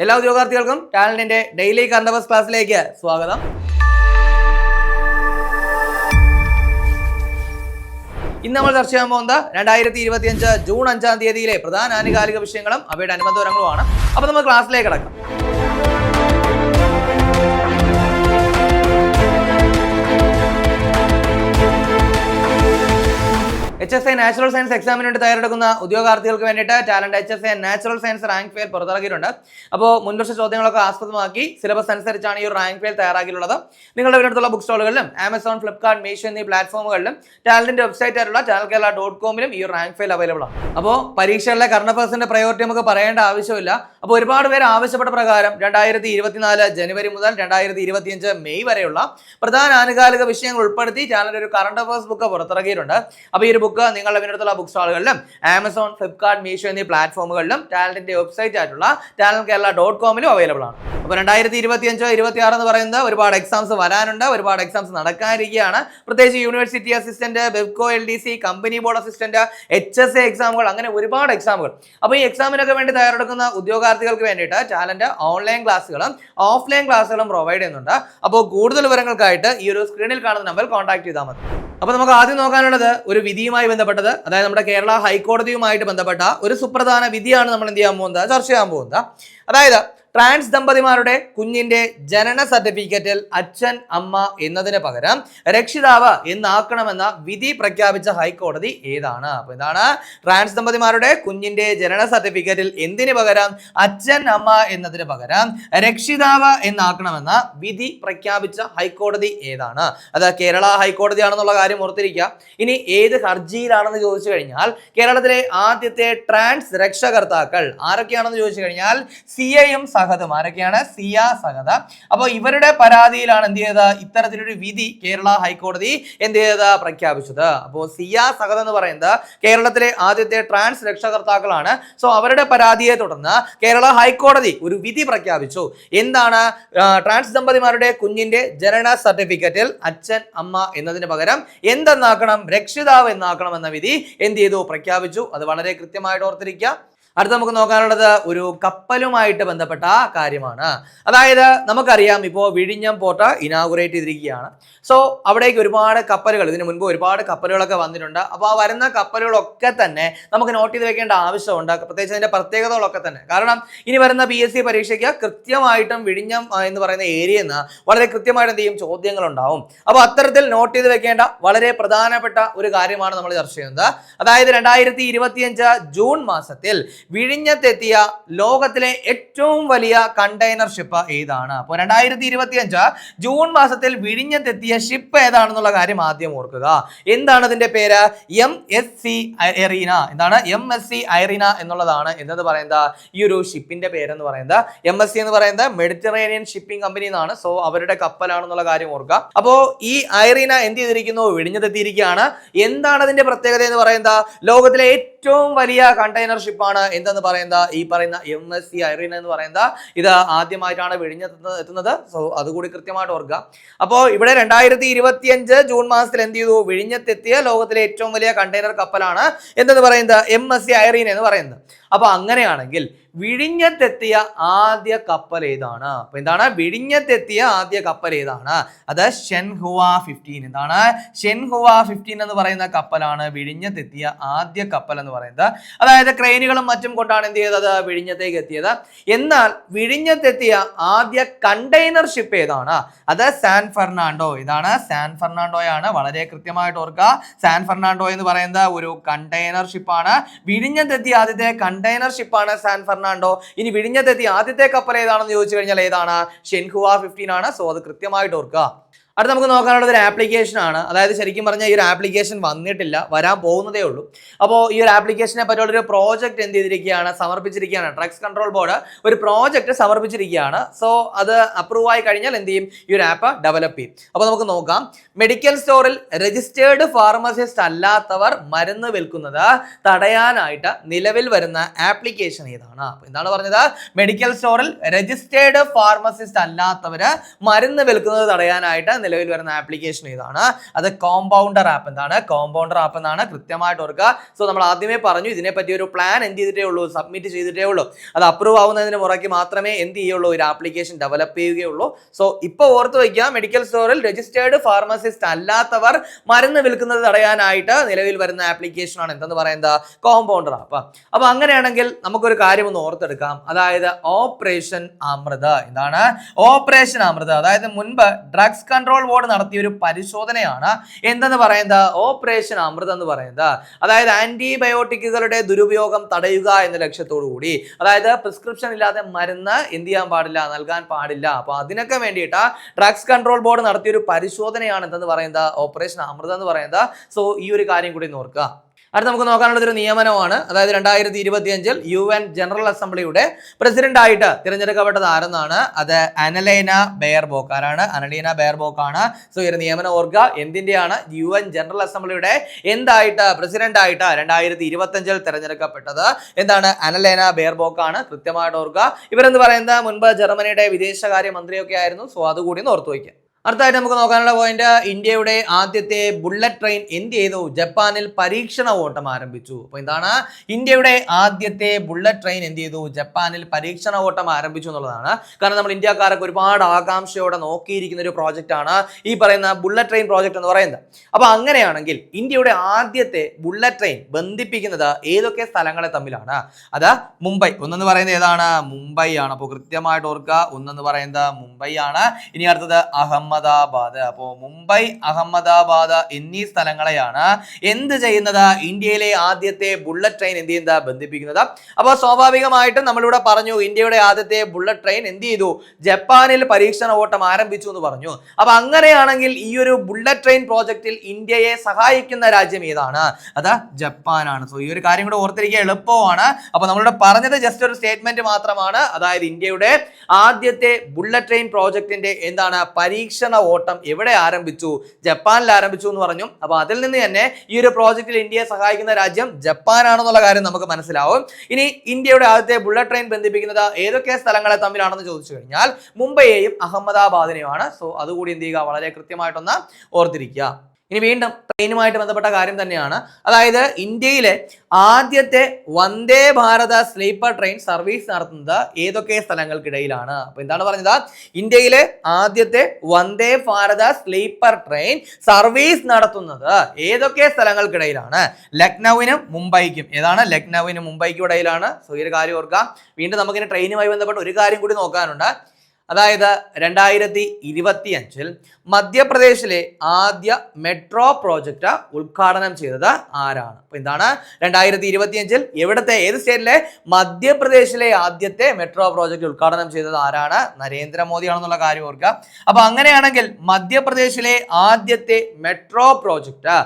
എല്ലാ ഉദ്യോഗാർത്ഥികൾക്കും ടാലന്റിന്റെ ഡെയിലി കണ്ടവസ് ക്ലാസ്സിലേക്ക് സ്വാഗതം. ഇന്ന് നമ്മൾ ചർച്ച ചെയ്യാൻ പോകുന്നത് രണ്ടായിരത്തി ഇരുപത്തി അഞ്ച് ജൂൺ അഞ്ചാം തീയതിയിലെ പ്രധാന ആനുകാലിക വിഷയങ്ങളും അവയുടെ അനുബന്ധ വിവരങ്ങളുമാണ്. അപ്പൊ നമ്മൾ ക്ലാസ്സിലേക്ക് കിടക്കാം. H S I natural science എക്സാമിന് വേണ്ടി തയ്യാറെടുക്കുന്ന ഉദ്യോഗാർത്ഥികൾക്ക് വേണ്ടിയിട്ട് Talent H S I natural science rank file പുറത്തിറക്കിയിട്ടുണ്ട്. അപ്പോൾ മുൻവർഷ ചോദ്യങ്ങളൊക്കെ ആസ്പദമാക്കി സിലബസ് അനുസരിച്ചാണ് ഈ റാങ്ക് ഫെയിൽ തയ്യാറാക്കിയിട്ടുള്ളത്. നിങ്ങളുടെ വീടിനടുത്തുള്ള ബുക്ക് സ്റ്റോളുകളിലും ആമസോൺ ഫ്ലിപ്കാർട്ട് മീഷോ എന്നീ പ്ലാറ്റ്ഫോമുകളിലും ടാലന്റിന്റെ വെബ്സൈറ്റ് ആയിട്ടുള്ള ടാൽ കേരള ഡോട്ട് കോമിലും ഈ റാങ്ക് ഫെയിൽ അവൈലബിൾ ആണ്. അപ്പോൾ പരീക്ഷകളിലെ കറണ്ട് പ്രയോറിറ്റി നമുക്ക് പറയേണ്ട ആവശ്യമില്ല. അപ്പോൾ ഒരുപാട് പേര് ആവശ്യപ്പെട്ട പ്രകാരം രണ്ടായിരത്തി ഇരുപത്തിനാല് ജനുവരി മുതൽ രണ്ടായിരത്തി ഇരുപത്തിയഞ്ച് മെയ് വരെയുള്ള പ്രധാന ആനുകാലിക വിഷയങ്ങൾ ഉൾപ്പെടുത്തി ചാനൽ ഒരു കറണ്ട് അഫേഴ്സ് ബുക്ക് പുറത്തിറക്കിയിട്ടുണ്ട്. അപ്പോൾ ഈ ഒരു ബുക്ക് നിങ്ങളുടെ വീടിനടുത്തുള്ള ബുക്ക് സ്റ്റാളുകളിലും ആമസോൺ ഫ്ലിപ്കാർട്ട് മീഷോ എന്നീ പ്ലാറ്റ്ഫോമുകളിലും ടാലന്റിന്റെ വെബ്സൈറ്റ് ആയിട്ടുള്ള ടാലന്റ് കേരള ഡോട്ട് കോമിലും അവൈലബിൾ ആണ്. അപ്പോൾ രണ്ടായിരത്തി ഇരുപത്തി അഞ്ചോ ഇരുപത്തി ആറ് എന്ന് പറയുന്നത് ഒരുപാട് എക്സാംസ് വരാനുണ്ട്. ഒരുപാട് എക്സാംസ് നടക്കാനിരിക്കുകയാണ്. പ്രത്യേകിച്ച് university assistant Bevco L D C company board assistant H S A എക്സാമുകൾ അങ്ങനെ ഒരുപാട് എക്സാമുകൾ അപ്പോൾ ഈ എക്സാമിനൊക്കെ വേണ്ടി തയ്യാറെടുക്കുന്ന ഉദ്യോഗാർത്ഥികൾക്ക് വേണ്ടിയിട്ട് ടാലന്റ് ഓൺലൈൻ ക്ലാസ്സുകളും ഓഫ്ലൈൻ ക്ലാസ്സുകളും പ്രൊവൈഡ് ചെയ്യുന്നുണ്ട്. അപ്പോൾ കൂടുതൽ വിവരങ്ങൾക്കായിട്ട് ഈ ഒരു സ്ക്രീനിൽ കാണുന്ന നമ്പർ കോൺടാക്ട് ചെയ്താൽ മതി. അപ്പോൾ നമുക്ക് ആദ്യം നോക്കാനുള്ളത് ഒരു വിധിയുമായി ബന്ധപ്പെട്ടത്. അതായത് നമ്മുടെ കേരള ഹൈക്കോടതിയുമായിട്ട് ബന്ധപ്പെട്ട ഒരു സുപ്രധാന വിധിയാണ് നമ്മൾ എന്ത് ചെയ്യാൻ പോകുന്നത്? ചർച്ച ചെയ്യാൻ പോകുന്നത്. അതായത് ട്രാൻസ് ദമ്പതിമാരുടെ കുഞ്ഞിന്റെ ജനന സർട്ടിഫിക്കറ്റിൽ അച്ഛൻ അമ്മ എന്നതിന് പകരം രക്ഷിതാവ് എന്നാക്കണമെന്ന വിധി പ്രഖ്യാപിച്ച ഹൈക്കോടതി ഏതാണ്? അപ്പൊ എന്താണ് ട്രാൻസ് ദമ്പതിമാരുടെ കുഞ്ഞിന്റെ ജനന സർട്ടിഫിക്കറ്റിൽ എന്തിന് പകരം? അച്ഛൻ അമ്മ എന്നതിന് പകരം രക്ഷിതാവ് എന്നാക്കണമെന്ന വിധി പ്രഖ്യാപിച്ച ഹൈക്കോടതി ഏതാണ്? അത് കേരള ഹൈക്കോടതിയാണെന്നുള്ള കാര്യം ഓർത്തിരിക്കുക. ഇനി ഏത് ഹർജിയിലാണെന്ന് ചോദിച്ചു കഴിഞ്ഞാൽ കേരളത്തിലെ ആദ്യത്തെ ട്രാൻസ് രക്ഷകർത്താക്കൾ ആരൊക്കെയാണെന്ന് ചോദിച്ചു കഴിഞ്ഞാൽ സി സഹദും ആരൊക്കെയാണ്? സിയ സഹദ അപ്പോൾ ഇവരുടെ പരാതിയിലാണ് എന്ത് ചെയ്തത്? ഇത്തരത്തിലൊരു വിധി കേരള ഹൈക്കോടതി എന്ത് ചെയ്തത്? പ്രഖ്യാപിച്ചത്. അപ്പോൾ സിയ സഹദ എന്ന് പറയുന്നത് കേരളത്തിലെ ആദ്യത്തെ ട്രാൻസ് രക്ഷകർത്താക്കളാണ്. സോ അവരുടെ പരാതിയെ തുടർന്ന് കേരള ഹൈക്കോടതി ഒരു വിധി പ്രഖ്യാപിച്ചു. എന്താണ്? ട്രാൻസ് ദമ്പതിമാരുടെ കുഞ്ഞിന്റെ ജനന സർട്ടിഫിക്കറ്റിൽ അച്ഛൻ അമ്മ എന്നതിന് പകരം എന്തെന്നാക്കണം? രക്ഷിതാവ് എന്നാക്കണം എന്ന വിധി എന്ത് ചെയ്തു? പ്രഖ്യാപിച്ചു. അത് വളരെ കൃത്യമായിട്ട് ഓർത്തിരിക്കുക. അടുത്ത നമുക്ക് നോക്കാനുള്ളത് ഒരു കപ്പലുമായിട്ട് ബന്ധപ്പെട്ട കാര്യമാണ്. അതായത് നമുക്കറിയാം ഇപ്പോൾ വിഴിഞ്ഞം പോർട്ട് ഇനാഗുറേറ്റ് ചെയ്തിരിക്കുകയാണ്. സോ അവിടേക്ക് ഒരുപാട് കപ്പലുകൾ ഇതിനു മുൻപ് ഒരുപാട് കപ്പലുകളൊക്കെ വന്നിട്ടുണ്ട്. അപ്പോൾ ആ വരുന്ന കപ്പലുകളൊക്കെ തന്നെ നമുക്ക് നോട്ട് ചെയ്ത് വെക്കേണ്ട ആവശ്യമുണ്ട്. പ്രത്യേകിച്ച് അതിന്റെ പ്രത്യേകതകളൊക്കെ തന്നെ. കാരണം ഇനി വരുന്ന പി എസ് സി പരീക്ഷയ്ക്ക് കൃത്യമായിട്ടും വിഴിഞ്ഞം എന്ന് പറയുന്ന ഏരിയയിൽ നിന്ന് വളരെ കൃത്യമായിട്ട് എന്ത് ചെയ്യും? ചോദ്യങ്ങൾ ഉണ്ടാവും അപ്പോൾ അത്തരത്തിൽ നോട്ട് ചെയ്ത് വെക്കേണ്ട വളരെ പ്രധാനപ്പെട്ട ഒരു കാര്യമാണ് നമ്മൾ ചർച്ച ചെയ്യുന്നത്. അതായത് രണ്ടായിരത്തി ജൂൺ മാസത്തിൽ വിഴിഞ്ഞത്തെത്തിയ ലോകത്തിലെ ഏറ്റവും വലിയ കണ്ടെയ്നർ ഷിപ്പ് ഏതാണ്? അപ്പോൾ രണ്ടായിരത്തി ഇരുപത്തി അഞ്ച് ജൂൺ മാസത്തിൽ വിഴിഞ്ഞത്തെത്തിയ ഷിപ്പ് ഏതാണെന്നുള്ള കാര്യം ആദ്യം ഓർക്കുക. എന്താണ് അതിന്റെ പേര്? എം എസ് സി എറീന എന്താണ്? എം എസ് സി ഐറീന എന്നുള്ളതാണ്. എന്നത് പറയുന്നത് ഈ ഒരു ഷിപ്പിന്റെ പേരെന്ന് പറയുന്നത്. എം എസ് സി എന്ന് പറയുന്നത് മെഡിറ്ററേനിയൻ ഷിപ്പിംഗ് കമ്പനി എന്നാണ്. സോ അവരുടെ കപ്പലാണെന്നുള്ള കാര്യം ഓർക്കുക. അപ്പോൾ ഈ ഐറീന എന്ത് ചെയ്തിരിക്കുന്നു? വിഴിഞ്ഞത്തെത്തിയിരിക്കുകയാണ്. എന്താണ് അതിന്റെ പ്രത്യേകത എന്ന് പറയുന്നത്? ലോകത്തിലെ ഏറ്റവും വലിയ കണ്ടെയ്നർ ഷിപ്പാണ് എന്തെന്ന് പറയുന്നത് ഈ പറയുന്ന എം എസ് സി ഐറീന എന്ന് പറയുന്നത് ഇത് ആദ്യമായിട്ടാണ് വിഴിഞ്ഞെത്തുന്നത് എത്തുന്നത്. സോ അതുകൂടി കൃത്യമായിട്ട് ഓർക്കുക. അപ്പോൾ ഇവിടെ രണ്ടായിരത്തി ഇരുപത്തിയഞ്ച് ജൂൺ മാസത്തിൽ എന്ത് ചെയ്തു? വിഴിഞ്ഞത്തെത്തിയ ലോകത്തിലെ ഏറ്റവും വലിയ കണ്ടെയ്നർ കപ്പലാണ് എന്തെന്ന് പറയുന്നത്? എം എസ് സി ഐറീന എന്ന് പറയുന്നത്. അപ്പൊ അങ്ങനെയാണെങ്കിൽ വിഴിഞ്ഞത്തെത്തിയ ആദ്യ കപ്പൽ ഏതാണ്? അപ്പൊ എന്താണ്? വിഴിഞ്ഞത്തെത്തിയ ആദ്യ കപ്പൽ ഏതാണ്? അത് ഷെൻഹുവ ഫിഫ്റ്റീൻ എന്താണ്? ഷെൻഹുവ ഫിഫ്റ്റീൻ എന്ന് പറയുന്ന കപ്പലാണ് വിഴിഞ്ഞത്തെത്തിയ ആദ്യ കപ്പൽ എന്ന് പറയുന്നത്. അതായത് ക്രെയിനുകളും മറ്റും കൊണ്ടാണ് എന്ത് ചെയ്തത്? വിഴിഞ്ഞത്തേക്ക് എത്തിയത്. എന്നാൽ വിഴിഞ്ഞത്തെത്തിയ ആദ്യ കണ്ടെയ്നർ ഷിപ്പ് ഏതാണ്? അത് സാൻ ഫെർണാണ്ടോ. ഇതാണ് സാൻ ഫെർണാണ്ടോയാണ്. വളരെ കൃത്യമായിട്ട് ഓർക്കുക. സാൻ ഫെർണാണ്ടോ എന്ന് പറയുന്ന ഒരു കണ്ടെയ്നർ ഷിപ്പാണ് വിഴിഞ്ഞത്തെത്തിയ ആദ്യത്തെ കണ്ടെയ്നർ ഷിപ്പാണ് സാൻ ഫെർണാണ്ടോ. ഇനി വിഴിഞ്ഞത്തെത്തി ആദ്യത്തെ കപ്പൽ ഏതാണെന്ന് ചോദിച്ചു കഴിഞ്ഞാൽ ഏതാണ്? ഷെൻഹുവ ഫിഫ്റ്റീൻ ആണ്. സോ അത് കൃത്യമായിട്ട് ഓർക്കുക. അടുത്ത് നമുക്ക് നോക്കാനുള്ളത് ഒരു ആപ്ലിക്കേഷൻ ആണ്. അതായത് ശരിക്കും പറഞ്ഞാൽ ഈ ഒരു ആപ്ലിക്കേഷൻ വന്നിട്ടില്ല. വരാൻ പോകുന്നതേ ഉള്ളൂ. അപ്പോൾ ഈ ഒരു ആപ്ലിക്കേഷനെ പറ്റിയുള്ള ഒരു പ്രോജക്റ്റ് എന്ത് ചെയ്തിരിക്കുകയാണ്? സമർപ്പിച്ചിരിക്കുകയാണ്. ഡ്രഗ്സ് കൺട്രോൾ ബോർഡ് ഒരു പ്രോജക്റ്റ് സമർപ്പിച്ചിരിക്കുകയാണ്. സോ അത് അപ്രൂവ് ആയി കഴിഞ്ഞാൽ എന്ത് ചെയ്യും? ഈ ഒരു ആപ്പ് ഡെവലപ്പ് ചെയ്യും. അപ്പോൾ നമുക്ക് നോക്കാം. മെഡിക്കൽ സ്റ്റോറിൽ രജിസ്റ്റേർഡ് ഫാർമസിസ്റ്റ് അല്ലാത്തവർ മരുന്ന് വിൽക്കുന്നത് തടയാനായിട്ട് നിലവിൽ വരുന്ന ആപ്ലിക്കേഷൻ ഏതാണ്? എന്താണ് പറഞ്ഞത്? മെഡിക്കൽ സ്റ്റോറിൽ രജിസ്റ്റേർഡ് ഫാർമസിസ്റ്റ് അല്ലാത്തവർ മരുന്ന് വിൽക്കുന്നത് തടയാനായിട്ട് നിലവിൽ വരുന്ന ആപ്ലിക്കേഷൻ ഏതാണ്? അത് കോമ്പൗണ്ടർ ആപ്പ് എന്താണ്? കോമ്പൗണ്ടർ ആപ്പ് എന്നാണ് കൃത്യമായിട്ട് ഓർക്കുക. സോ നമ്മൾ ആദ്യമേ പറഞ്ഞു ഇതിനെപ്പറ്റി ഒരു പ്ലാൻ എന്ത് ചെയ്തിട്ടേ ഉള്ളൂ സബ്മിറ്റ് ചെയ്തിട്ടേ ഉള്ളൂ. അത് അപ്രൂവ് ആവുന്നതിന് പുറകെ മാത്രമേ എന്ത് ചെയ്യുള്ളൂ ഒരു ആപ്ലിക്കേഷൻ ഡെവലപ്പ് ചെയ്യുകയുള്ളൂ. സോ ഇപ്പോൾ ഓർത്ത് വയ്ക്കുക മെഡിക്കൽ സ്റ്റോറിൽ രജിസ്റ്റേർഡ് ഫാർമസിസ്റ്റ് അല്ലാത്തവർ മരുന്ന് വിൽക്കുന്നത് തടയാനായിട്ട് നിലവിൽ വരുന്ന ആപ്ലിക്കേഷനാണ് എന്തെന്ന് പറയുന്നത് കോമ്പൗണ്ടർ അപ്പൊ അങ്ങനെയാണെങ്കിൽ നമുക്കൊരു കാര്യം ഒന്ന് ഓർത്തെടുക്കാം. അതായത് ഓപ്പറേഷൻ അമൃത. എന്താണ്? ഓപ്പറേഷൻ അമൃത. അതായത് മുൻപ് ഡ്രഗ്സ് കൺട്രോൾ ബോർഡ് നടത്തിയ ഒരു പരിശോധനയാണ്. എന്തെന്ന് പറയുന്നത് ഓപ്പറേഷൻ അമൃത എന്ന് പറയുന്നത് അതായത് ആന്റിബയോട്ടിക്കുകളുടെ ദുരുപയോഗം തടയുക എന്ന ലക്ഷ്യത്തോടു കൂടി. അതായത് പ്രിസ്ക്രിപ്ഷൻ ഇല്ലാതെ മരുന്ന് എന്ത് ചെയ്യാൻ പാടില്ല? നൽകാൻ പാടില്ല. അപ്പൊ അതിനൊക്കെ വേണ്ടിയിട്ട് ഡ്രഗ്സ് കൺട്രോൾ ബോർഡ് നടത്തിയ ഒരു പരിശോധനയാണ് എന്തെന്ന് പറയുന്നത്? ഓപ്പറേഷൻ അമൃത എന്ന് പറയുന്നത്. സോ ഈ ഒരു കാര്യം കൂടി നോക്കുക അടുത്ത് നമുക്ക് നോക്കാനുള്ളത് ഒരു നിയമനമാണ്. അതായത് രണ്ടായിരത്തി ഇരുപത്തി അഞ്ചിൽ യു എൻ ജനറൽ അസംബ്ലിയുടെ പ്രസിഡന്റ് ആയിട്ട് തിരഞ്ഞെടുക്കപ്പെട്ടത് ആരെന്നാണ്? അത് അനലൈന ബെയർബോക്ക് ആരാണ് അനലീന ബെയർബോക്ക് ആണ് സോ ഈ നിയമനം ഓർക്കുക. എന്തിന്റെയാണ്? യു എൻ ജനറൽ അസംബ്ലിയുടെ എന്തായിട്ട് പ്രസിഡന്റ് ആയിട്ട് രണ്ടായിരത്തി ഇരുപത്തി അഞ്ചിൽ തിരഞ്ഞെടുക്കപ്പെട്ടത്? എന്താണ്? അനലേന ബെയർബോക്ക് ആണ് കൃത്യമായിട്ട് ഓർക്കുക. ഇവരെന്ന് പറയുന്നത്? മുൻപ് ജർമ്മനിയുടെ വിദേശകാര്യ മന്ത്രിയൊക്കെ ആയിരുന്നു. സോ അതുകൂടി ഓർത്തു വയ്ക്കുക. അടുത്തായിട്ട് നമുക്ക് നോക്കാനുള്ള പോയിന്റ് ഇന്ത്യയുടെ ആദ്യത്തെ ബുള്ളറ്റ് ട്രെയിൻ എന്ത് ചെയ്തു? ജപ്പാനിൽ പരീക്ഷണ ഓട്ടം ആരംഭിച്ചു. അപ്പൊ എന്താണ് ഇന്ത്യയുടെ ആദ്യത്തെ ബുള്ളറ്റ് ട്രെയിൻ എന്ത് ചെയ്തു? ജപ്പാനിൽ പരീക്ഷണ ഓട്ടം ആരംഭിച്ചു എന്നുള്ളതാണ്. കാരണം നമ്മൾ ഇന്ത്യക്കാരൊക്കെ ഒരുപാട് ആകാംക്ഷയോടെ നോക്കിയിരിക്കുന്ന ഒരു പ്രോജക്റ്റ് ആണ് ഈ പറയുന്ന ബുള്ളറ്റ് ട്രെയിൻ പ്രോജക്റ്റ് എന്ന് പറയുന്നത്. അപ്പൊ അങ്ങനെയാണെങ്കിൽ ഇന്ത്യയുടെ ആദ്യത്തെ ബുള്ളറ്റ് ട്രെയിൻ ബന്ധിപ്പിക്കുന്നത് ഏതൊക്കെ സ്ഥലങ്ങളെ തമ്മിലാണ്? അത് മുംബൈ. ഒന്നെന്ന് പറയുന്നത് ഏതാണ്? മുംബൈ ആണ്. അപ്പോൾ കൃത്യമായിട്ട് ഓർക്കുക. ഒന്നെന്ന് പറയുന്നത് മുംബൈ ആണ്. ഇനി അടുത്തത് അഹമ്മദാബാദ്. അപ്പോൾ മുംബൈ അഹമ്മദാബാദ് എന്നീ സ്ഥലങ്ങളെയാണ് എന്ത് ചെയ്യുന്നത്? ഇന്ത്യയിലെ ആദ്യത്തെ ബുള്ളറ്റ് ട്രെയിൻ എന്ത് ചെയ്യുന്നത്? ബന്ധിപ്പിക്കുന്നത്. അപ്പോൾ സ്വാഭാവികമായിട്ടും നമ്മളിവിടെ പറഞ്ഞു ഇന്ത്യയുടെ ആദ്യത്തെ ബുള്ളറ്റ് ട്രെയിൻ എന്ത് ചെയ്തു? ജപ്പാനിൽ പരീക്ഷണ ഓട്ടം ആരംഭിച്ചു എന്ന് പറഞ്ഞു. അപ്പോൾ അങ്ങനെയാണെങ്കിൽ ഈ ഒരു ബുള്ളറ്റ് ട്രെയിൻ പ്രോജക്റ്റിൽ ഇന്ത്യയെ സഹായിക്കുന്ന രാജ്യം ഏതാണ്? അത് ജപ്പാനാണ്. സോ ഈ ഒരു കാര്യം കൂടെ ഓർത്തിരിക്കുക എളുപ്പമാണ്. അപ്പോൾ നമ്മളിവിടെ പറഞ്ഞത് ജസ്റ്റ് ഒരു സ്റ്റേറ്റ്മെന്റ് മാത്രമാണ്. അതായത് ഇന്ത്യയുടെ ആദ്യത്തെ ബുള്ളറ്റ് ട്രെയിൻ പ്രോജക്റ്റിന്റെ എന്താണ്? പരീക്ഷണ ഓട്ടം എവിടെ ആരംഭിച്ചു? ജപ്പാനിൽ ആരംഭിച്ചു എന്ന് പറഞ്ഞു. അപ്പൊ അതിൽ നിന്ന് തന്നെ ഈ ഒരു പ്രോജക്റ്റിൽ ഇന്ത്യയെ സഹായിക്കുന്ന രാജ്യം ജപ്പാനാണെന്നുള്ള കാര്യം നമുക്ക് മനസ്സിലാവും. ഇനി ഇന്ത്യയുടെ ആദ്യത്തെ ബുള്ളറ്റ് ട്രെയിൻ ബന്ധിപ്പിക്കുന്നത് ഏതൊക്കെ സ്ഥലങ്ങളെ തമ്മിലാണെന്ന് ചോദിച്ചു കഴിഞ്ഞാൽ മുംബൈയെയും അഹമ്മദാബാദിനെയുമാണ്. സോ അതുകൂടി എന്ത് ചെയ്യുക? വളരെ കൃത്യമായിട്ടൊന്ന് ഓർത്തിരിക്കുക. ഇനി വീണ്ടും ട്രെയിനുമായിട്ട് ബന്ധപ്പെട്ട കാര്യം തന്നെയാണ്. അതായത് ഇന്ത്യയിലെ ആദ്യത്തെ Vande Bharat sleeper train service നടത്തുന്നത് ഏതൊക്കെ സ്ഥലങ്ങൾക്കിടയിലാണ്? അപ്പൊ എന്താണ് പറഞ്ഞത്? ഇന്ത്യയിലെ ആദ്യത്തെ Vande Bharat sleeper train service നടത്തുന്നത് ഏതൊക്കെ സ്ഥലങ്ങൾക്കിടയിലാണ്? ലക്നൌവിനും മുംബൈക്കും. ഏതാണ്? ലക്നൌവിനും മുംബൈക്കും ഇടയിലാണ്. സോ ഈ ഒരു കാര്യം ഓർക്കാം വീണ്ടും നമുക്കിനി ട്രെയിനുമായി ബന്ധപ്പെട്ട ഒരു കാര്യം കൂടി നോക്കാനുണ്ട്. അതായത് രണ്ടായിരത്തി ഇരുപത്തി അഞ്ചിൽ മധ്യപ്രദേശിലെ ആദ്യ മെട്രോ പ്രോജക്റ്റ് ഉദ്ഘാടനം ചെയ്തത് ആരാണ്? അപ്പൊ എന്താണ്? രണ്ടായിരത്തി ഇരുപത്തി അഞ്ചിൽ എവിടത്തെ ഏത് സ്റ്റേറ്റിലെ മധ്യപ്രദേശിലെ ആദ്യത്തെ മെട്രോ പ്രോജക്റ്റ് ഉദ്ഘാടനം ചെയ്തത് ആരാണ്? നരേന്ദ്രമോദിയാണെന്നുള്ള കാര്യം ഓർക്കുക. അപ്പൊ അങ്ങനെയാണെങ്കിൽ മധ്യപ്രദേശിലെ ആദ്യത്തെ മെട്രോ പ്രോജക്റ്റ്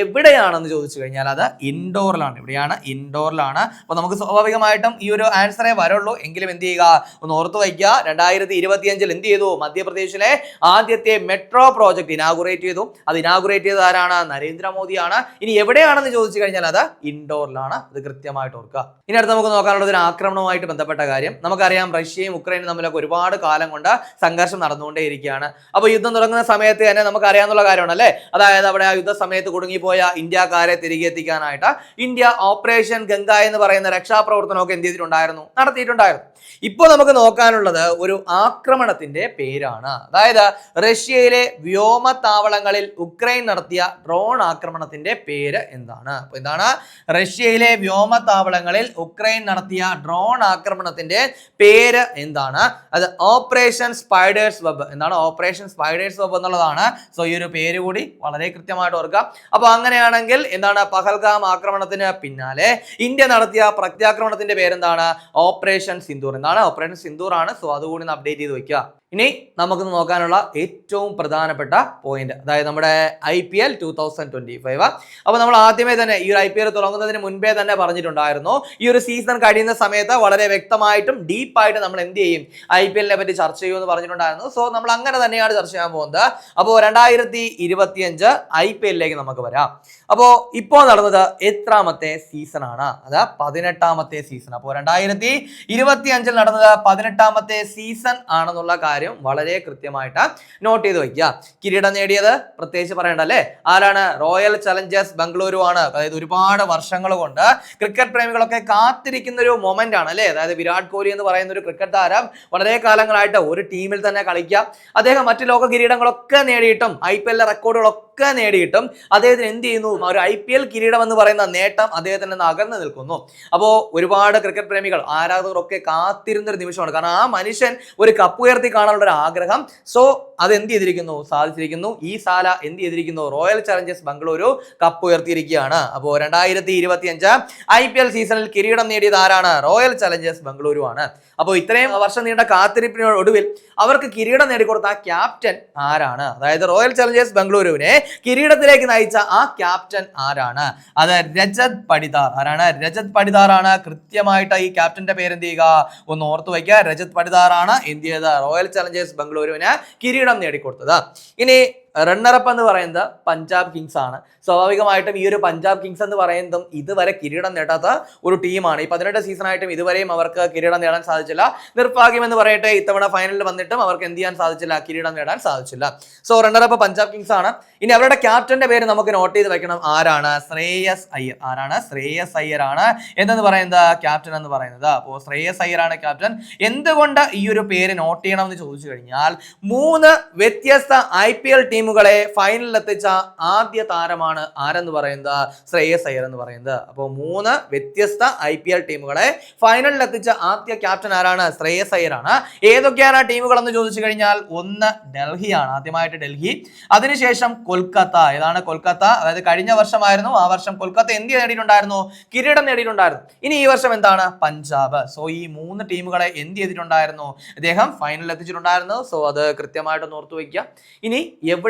എവിടെയാണെന്ന് ചോദിച്ചു കഴിഞ്ഞാൽ അത് ഇൻഡോറിലാണ്. ഇവിടെയാണ് ഇൻഡോറിലാണ്. അപ്പൊ നമുക്ക് സ്വാഭാവികമായിട്ടും ഈ ഒരു ആൻസറേ വരുള്ളൂ. എങ്കിലും എന്ത് ചെയ്യുക? ഒന്ന് ഓർത്തു വയ്ക്കുക. രണ്ടായിരത്തി ഇരുപത്തിയഞ്ചിൽ എന്ത് ചെയ്തു? മധ്യപ്രദേശിലെ ആദ്യത്തെ മെട്രോ പ്രോജക്റ്റ് ഇനാഗുറേറ്റ് ചെയ്തു. അത് ഇനാഗുറേറ്റ് ചെയ്തത് ആരാണ്? നരേന്ദ്രമോദിയാണ്. ഇനി എവിടെയാണെന്ന് ചോദിച്ചു കഴിഞ്ഞാൽ അത് ഇൻഡോറിലാണ്. അത് കൃത്യമായിട്ട് ഓർക്കുക. ഇനി അടുത്ത് നമുക്ക് നോക്കാനുള്ളത് ഒരു ആക്രമണവുമായിട്ട് ബന്ധപ്പെട്ട കാര്യം. നമുക്കറിയാം റഷ്യയും ഉക്രൈനും തമ്മിലൊക്കെ ഒരുപാട് കാലം കൊണ്ട് സംഘർഷം നടന്നുകൊണ്ടേയിരിക്കുകയാണ് അപ്പോൾ യുദ്ധം തുടങ്ങുന്ന സമയത്ത് തന്നെ നമുക്ക് അറിയാവുന്ന കാര്യമാണ് അല്ലേ അതായത് അവിടെ ആ യുദ്ധ സമയത്ത് കുടുങ്ങിപ്പോയ ഇന്ത്യക്കാരെ തിരികെ എത്തിക്കാനായിട്ട് ഇന്ത്യ ഓപ്പറേഷൻ ഗംഗ എന്ന് പറയുന്ന രക്ഷാപ്രവർത്തനമൊക്കെ എന്ത് ചെയ്തിട്ടുണ്ടായിരുന്നു? നടത്തിയിട്ടുണ്ടായിരുന്നു. ഇപ്പോൾ നമുക്ക് നോക്കാനുള്ളത് ഒരു ആക്രമണത്തിന്റെ പേരാണ്. അതായത് റഷ്യയിലെ വ്യോമത്താവളങ്ങളിൽ ഉക്രൈൻ നടത്തിയ ഡ്രോൺ ആക്രമണത്തിന്റെ പേര് എന്താണ്? അപ്പൊ എന്താണ്? റഷ്യയിലെ വ്യോമത്താവളങ്ങളിൽ ഉക്രൈൻ നടത്തിയ ഡ്രോൺ ആക്രമണത്തിന്റെ പേര് എന്താണ്? അത് ഓപ്പറേഷൻ സ്പൈഡേഴ്സ് വെബ്. എന്താണ് ഓപ്പറേഷൻ സ്പൈഡേഴ്സ് വെബ് എന്നുള്ളതാണ്. സോ ഈ ഒരു പേര് കൂടി വളരെ കൃത്യമായിട്ട് ഓർക്കുക. അപ്പോൾ അങ്ങനെയാണെങ്കിൽ എന്താണ് പഹൽഗാം ആക്രമണത്തിന് പിന്നാലെ ഇന്ത്യ നടത്തിയ പ്രത്യാക്രമണത്തിന്റെ പേരെന്താണ്? ഓപ്പറേഷൻ സിന്ദൂർ. എന്താണ്? ഓപ്പറേഷൻ സിന്ദൂർ ആണ്. സോ അതുകൂടി അപ്ഡേറ്റ് ചെയ്ത് വെക്കുക. ഇനി നമുക്ക് നോക്കാനുള്ള ഏറ്റവും പ്രധാനപ്പെട്ട പോയിന്റ് അതായത് നമ്മുടെ I P L two thousand twenty five അപ്പോൾ നമ്മൾ ആദ്യമേ തന്നെ ഈ ഒരു ഐ പി എൽ തുടങ്ങുന്നതിന് മുൻപേ തന്നെ പറഞ്ഞിട്ടുണ്ടായിരുന്നു. ഈ ഒരു സീസൺ കഴിയുന്ന സമയത്ത് വളരെ വ്യക്തമായിട്ടും ഡീപ്പായിട്ട് നമ്മൾ എന്ത് ചെയ്യും? ഐ പി എല്ലിനെ പറ്റി ചർച്ച ചെയ്യുമെന്ന് പറഞ്ഞിട്ടുണ്ടായിരുന്നു. സോ നമ്മൾ അങ്ങനെ തന്നെയാണ് ചർച്ച ചെയ്യാൻ പോകുന്നത്. അപ്പോൾ രണ്ടായിരത്തി ഇരുപത്തിയഞ്ച് ഐ പി എല്ലിലേക്ക് നമുക്ക് വരാം. അപ്പോൾ ഇപ്പോൾ നടന്നത് എത്രാമത്തെ സീസൺ ആണ്? അത് പതിനെട്ടാമത്തെ സീസൺ അപ്പോൾ രണ്ടായിരത്തി ഇരുപത്തി അഞ്ചിൽ നടന്നത് പതിനെട്ടാമത്തെ സീസൺ ആണെന്നുള്ള കാര്യം കാര്യം വളരെ കൃത്യമായിട്ട് നോട്ട് ചെയ്ത് വയ്ക്കുക കിരീടം നേടിയത് പ്രത്യേകിച്ച് പറയണ്ട അല്ലേ ആരാണ്? റോയൽ ചലഞ്ചേഴ്സ് ബംഗളൂരു ആണ് അതായത് ഒരുപാട് വർഷങ്ങൾ കൊണ്ട് ക്രിക്കറ്റ് പ്രേമികളൊക്കെ കാത്തിരിക്കുന്ന ഒരു മൊമെന്റ് ആണ് അല്ലേ? അതായത് വിരാട് കോഹ്ലി എന്ന് പറയുന്ന ഒരു ക്രിക്കറ്റ് താരം വളരെ കാലങ്ങളായിട്ട് ഒരു ടീമിൽ തന്നെ കളിക്കാം അദ്ദേഹം മറ്റു ലോക കിരീടങ്ങളൊക്കെ നേടിയിട്ടും ഐ പി എല്ലിലെ റെക്കോർഡുകളൊക്കെ നേടിയിട്ടും അദ്ദേഹത്തിന് എന്ത് ചെയ്യുന്നു? ഒരു ഐ പി എൽ കിരീടം എന്ന് പറയുന്ന നേട്ടം അദ്ദേഹത്തിന് അകന്നു നിൽക്കുന്നു. അപ്പോൾ ഒരുപാട് ക്രിക്കറ്റ് പ്രേമികൾ ആരാധകരൊക്കെ കാത്തിരുന്ന ഒരു നിമിഷമാണ്. കാരണം ആ മനുഷ്യൻ ഒരു കപ്പ് ഉയർത്തി കാണാനുള്ള ഒരു ആഗ്രഹം. സോ അത് എന്ത് ചെയ്തിരിക്കുന്നു? സാധിച്ചിരിക്കുന്നു. ഈ സാല എന്ത് ചെയ്തിരിക്കുന്നു? റോയൽ ചലഞ്ചേഴ്സ് ബംഗളൂരു കപ്പ് ഉയർത്തിയിരിക്കുകയാണ്. അപ്പോൾ രണ്ടായിരത്തി ഇരുപത്തി അഞ്ച് ഐ പി എൽ സീസണിൽ കിരീടം നേടിയത് ആരാണ്? റോയൽ ചലഞ്ചേഴ്സ് ബംഗളൂരു ആണ്. അപ്പോൾ ഇത്രയും വർഷം നീണ്ട കാത്തിരിപ്പിനോട് ഒടുവിൽ അവർക്ക് കിരീടം നേടിക്കൊടുത്ത ആ ക്യാപ്റ്റൻ ആരാണ്? അതായത് റോയൽ ചലഞ്ചേഴ്സ് ബംഗളൂരുവിനെ കിരീടത്തിലേക്ക് നയിച്ച ആ ക്യാപ്റ്റൻ ആരാണ്? അത് രജത് പടിദാർ ആരാണ്? രജത് പടിദാർ ആണ്. കൃത്യമായിട്ട് ഈ ക്യാപ്റ്റന്റെ പേര് എന്ത് ചെയ്യുക? ഒന്ന് ഓർത്തു വയ്ക്കുക. രജത് പടിദാർ ആണ് എന്ത് ചെയ്തത്? റോയൽ ചലഞ്ചേഴ്സ് ബംഗളൂരുവിന് കിരീടം നേടിക്കൊടുത്തത്. ഇനി റണ്ണറപ്പ് എന്ന് പറയുന്നത് പഞ്ചാബ് കിങ്സ് ആണ്. സ്വാഭാവികമായിട്ടും ഈ ഒരു പഞ്ചാബ് കിങ്സ് എന്ന് പറയുന്നതും ഇതുവരെ കിരീടം നേടാത്ത ഒരു ടീമാണ് ഈ പതിനെട്ട് സീസണായിട്ടും ഇതുവരെയും അവർക്ക് കിരീടം നേടാൻ സാധിച്ചില്ല. നിർഭാഗ്യം എന്ന് പറയട്ടെ ഇത്തവണ ഫൈനലിൽ വന്നിട്ടും അവർക്ക് എന്ത് ചെയ്യാൻ സാധിച്ചില്ല? കിരീടം നേടാൻ സാധിച്ചില്ല. സോ റണ്ണറപ്പ് പഞ്ചാബ് കിങ്സ് ആണ്. ഇനി അവരുടെ ക്യാപ്റ്റന്റെ പേര് നമുക്ക് നോട്ട് ചെയ്ത് വെക്കണം. ആരാണ്? ശ്രേയസ് അയ്യർ. ആരാണ്? ശ്രേയസ് അയ്യർ ആണ്. എന്തെന്ന് പറയുന്നത്? ക്യാപ്റ്റൻ എന്ന് പറയുന്നത്. അപ്പോൾ ശ്രേയസ് അയ്യർ ആണ് ക്യാപ്റ്റൻ എന്തുകൊണ്ട് ഈ ഒരു പേര് നോട്ട് ചെയ്യണം എന്ന് ചോദിച്ചു കഴിഞ്ഞാൽ മൂന്ന് വ്യത്യസ്ത ഐ പി എൽ ടീമുകളെ ഫൈനലിൽ എത്തിച്ച ആദ്യ താരമാണ് ആരെന്ന് പറയുന്നത്? ശ്രേയസ് അയ്യർ എന്ന് പറയുന്നത്. അപ്പോൾ മൂന്ന് വ്യത്യസ്ത ഐ പി എൽ ടീമുകളെ ഫൈനലിൽ എത്തിച്ച ആദ്യ ക്യാപ്റ്റൻ ആരാണ്? ശ്രേയസ് അയ്യർ ആണ് ഏതൊക്കെയാണ് ടീമുകൾ എന്ന് ചോദിച്ചു കഴിഞ്ഞാൽ ഒന്ന് ഡൽഹിയാണ് ആദ്യമായിട്ട് ഡൽഹി. അതിനുശേഷം കൊൽക്കത്ത. ഏതാണ് കൊൽക്കത്ത? അതായത് കഴിഞ്ഞ വർഷമായിരുന്നു ആ വർഷം കൊൽക്കത്ത എന്ത് നേടിയിട്ടുണ്ടായിരുന്നു? കിരീടം നേടിയിട്ടുണ്ടായിരുന്നു. ഇനി ഈ വർഷം എന്താണ്? പഞ്ചാബ്. സോ ഈ മൂന്ന് ടീമുകളെ എന്ത് ചെയ്തിട്ടുണ്ടായിരുന്നു? അദ്ദേഹം ഫൈനലിൽ എത്തിച്ചിട്ടുണ്ടായിരുന്നു സോ അത് കൃത്യമായിട്ട് ഓർത്തു വയ്ക്കുക ഇനി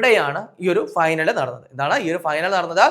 എവിടെയാണ് ഈ ഒരു ഫൈനൽ നടന്നത്? എന്താണ് ഈ ഒരു ഫൈനൽ നടന്നത്?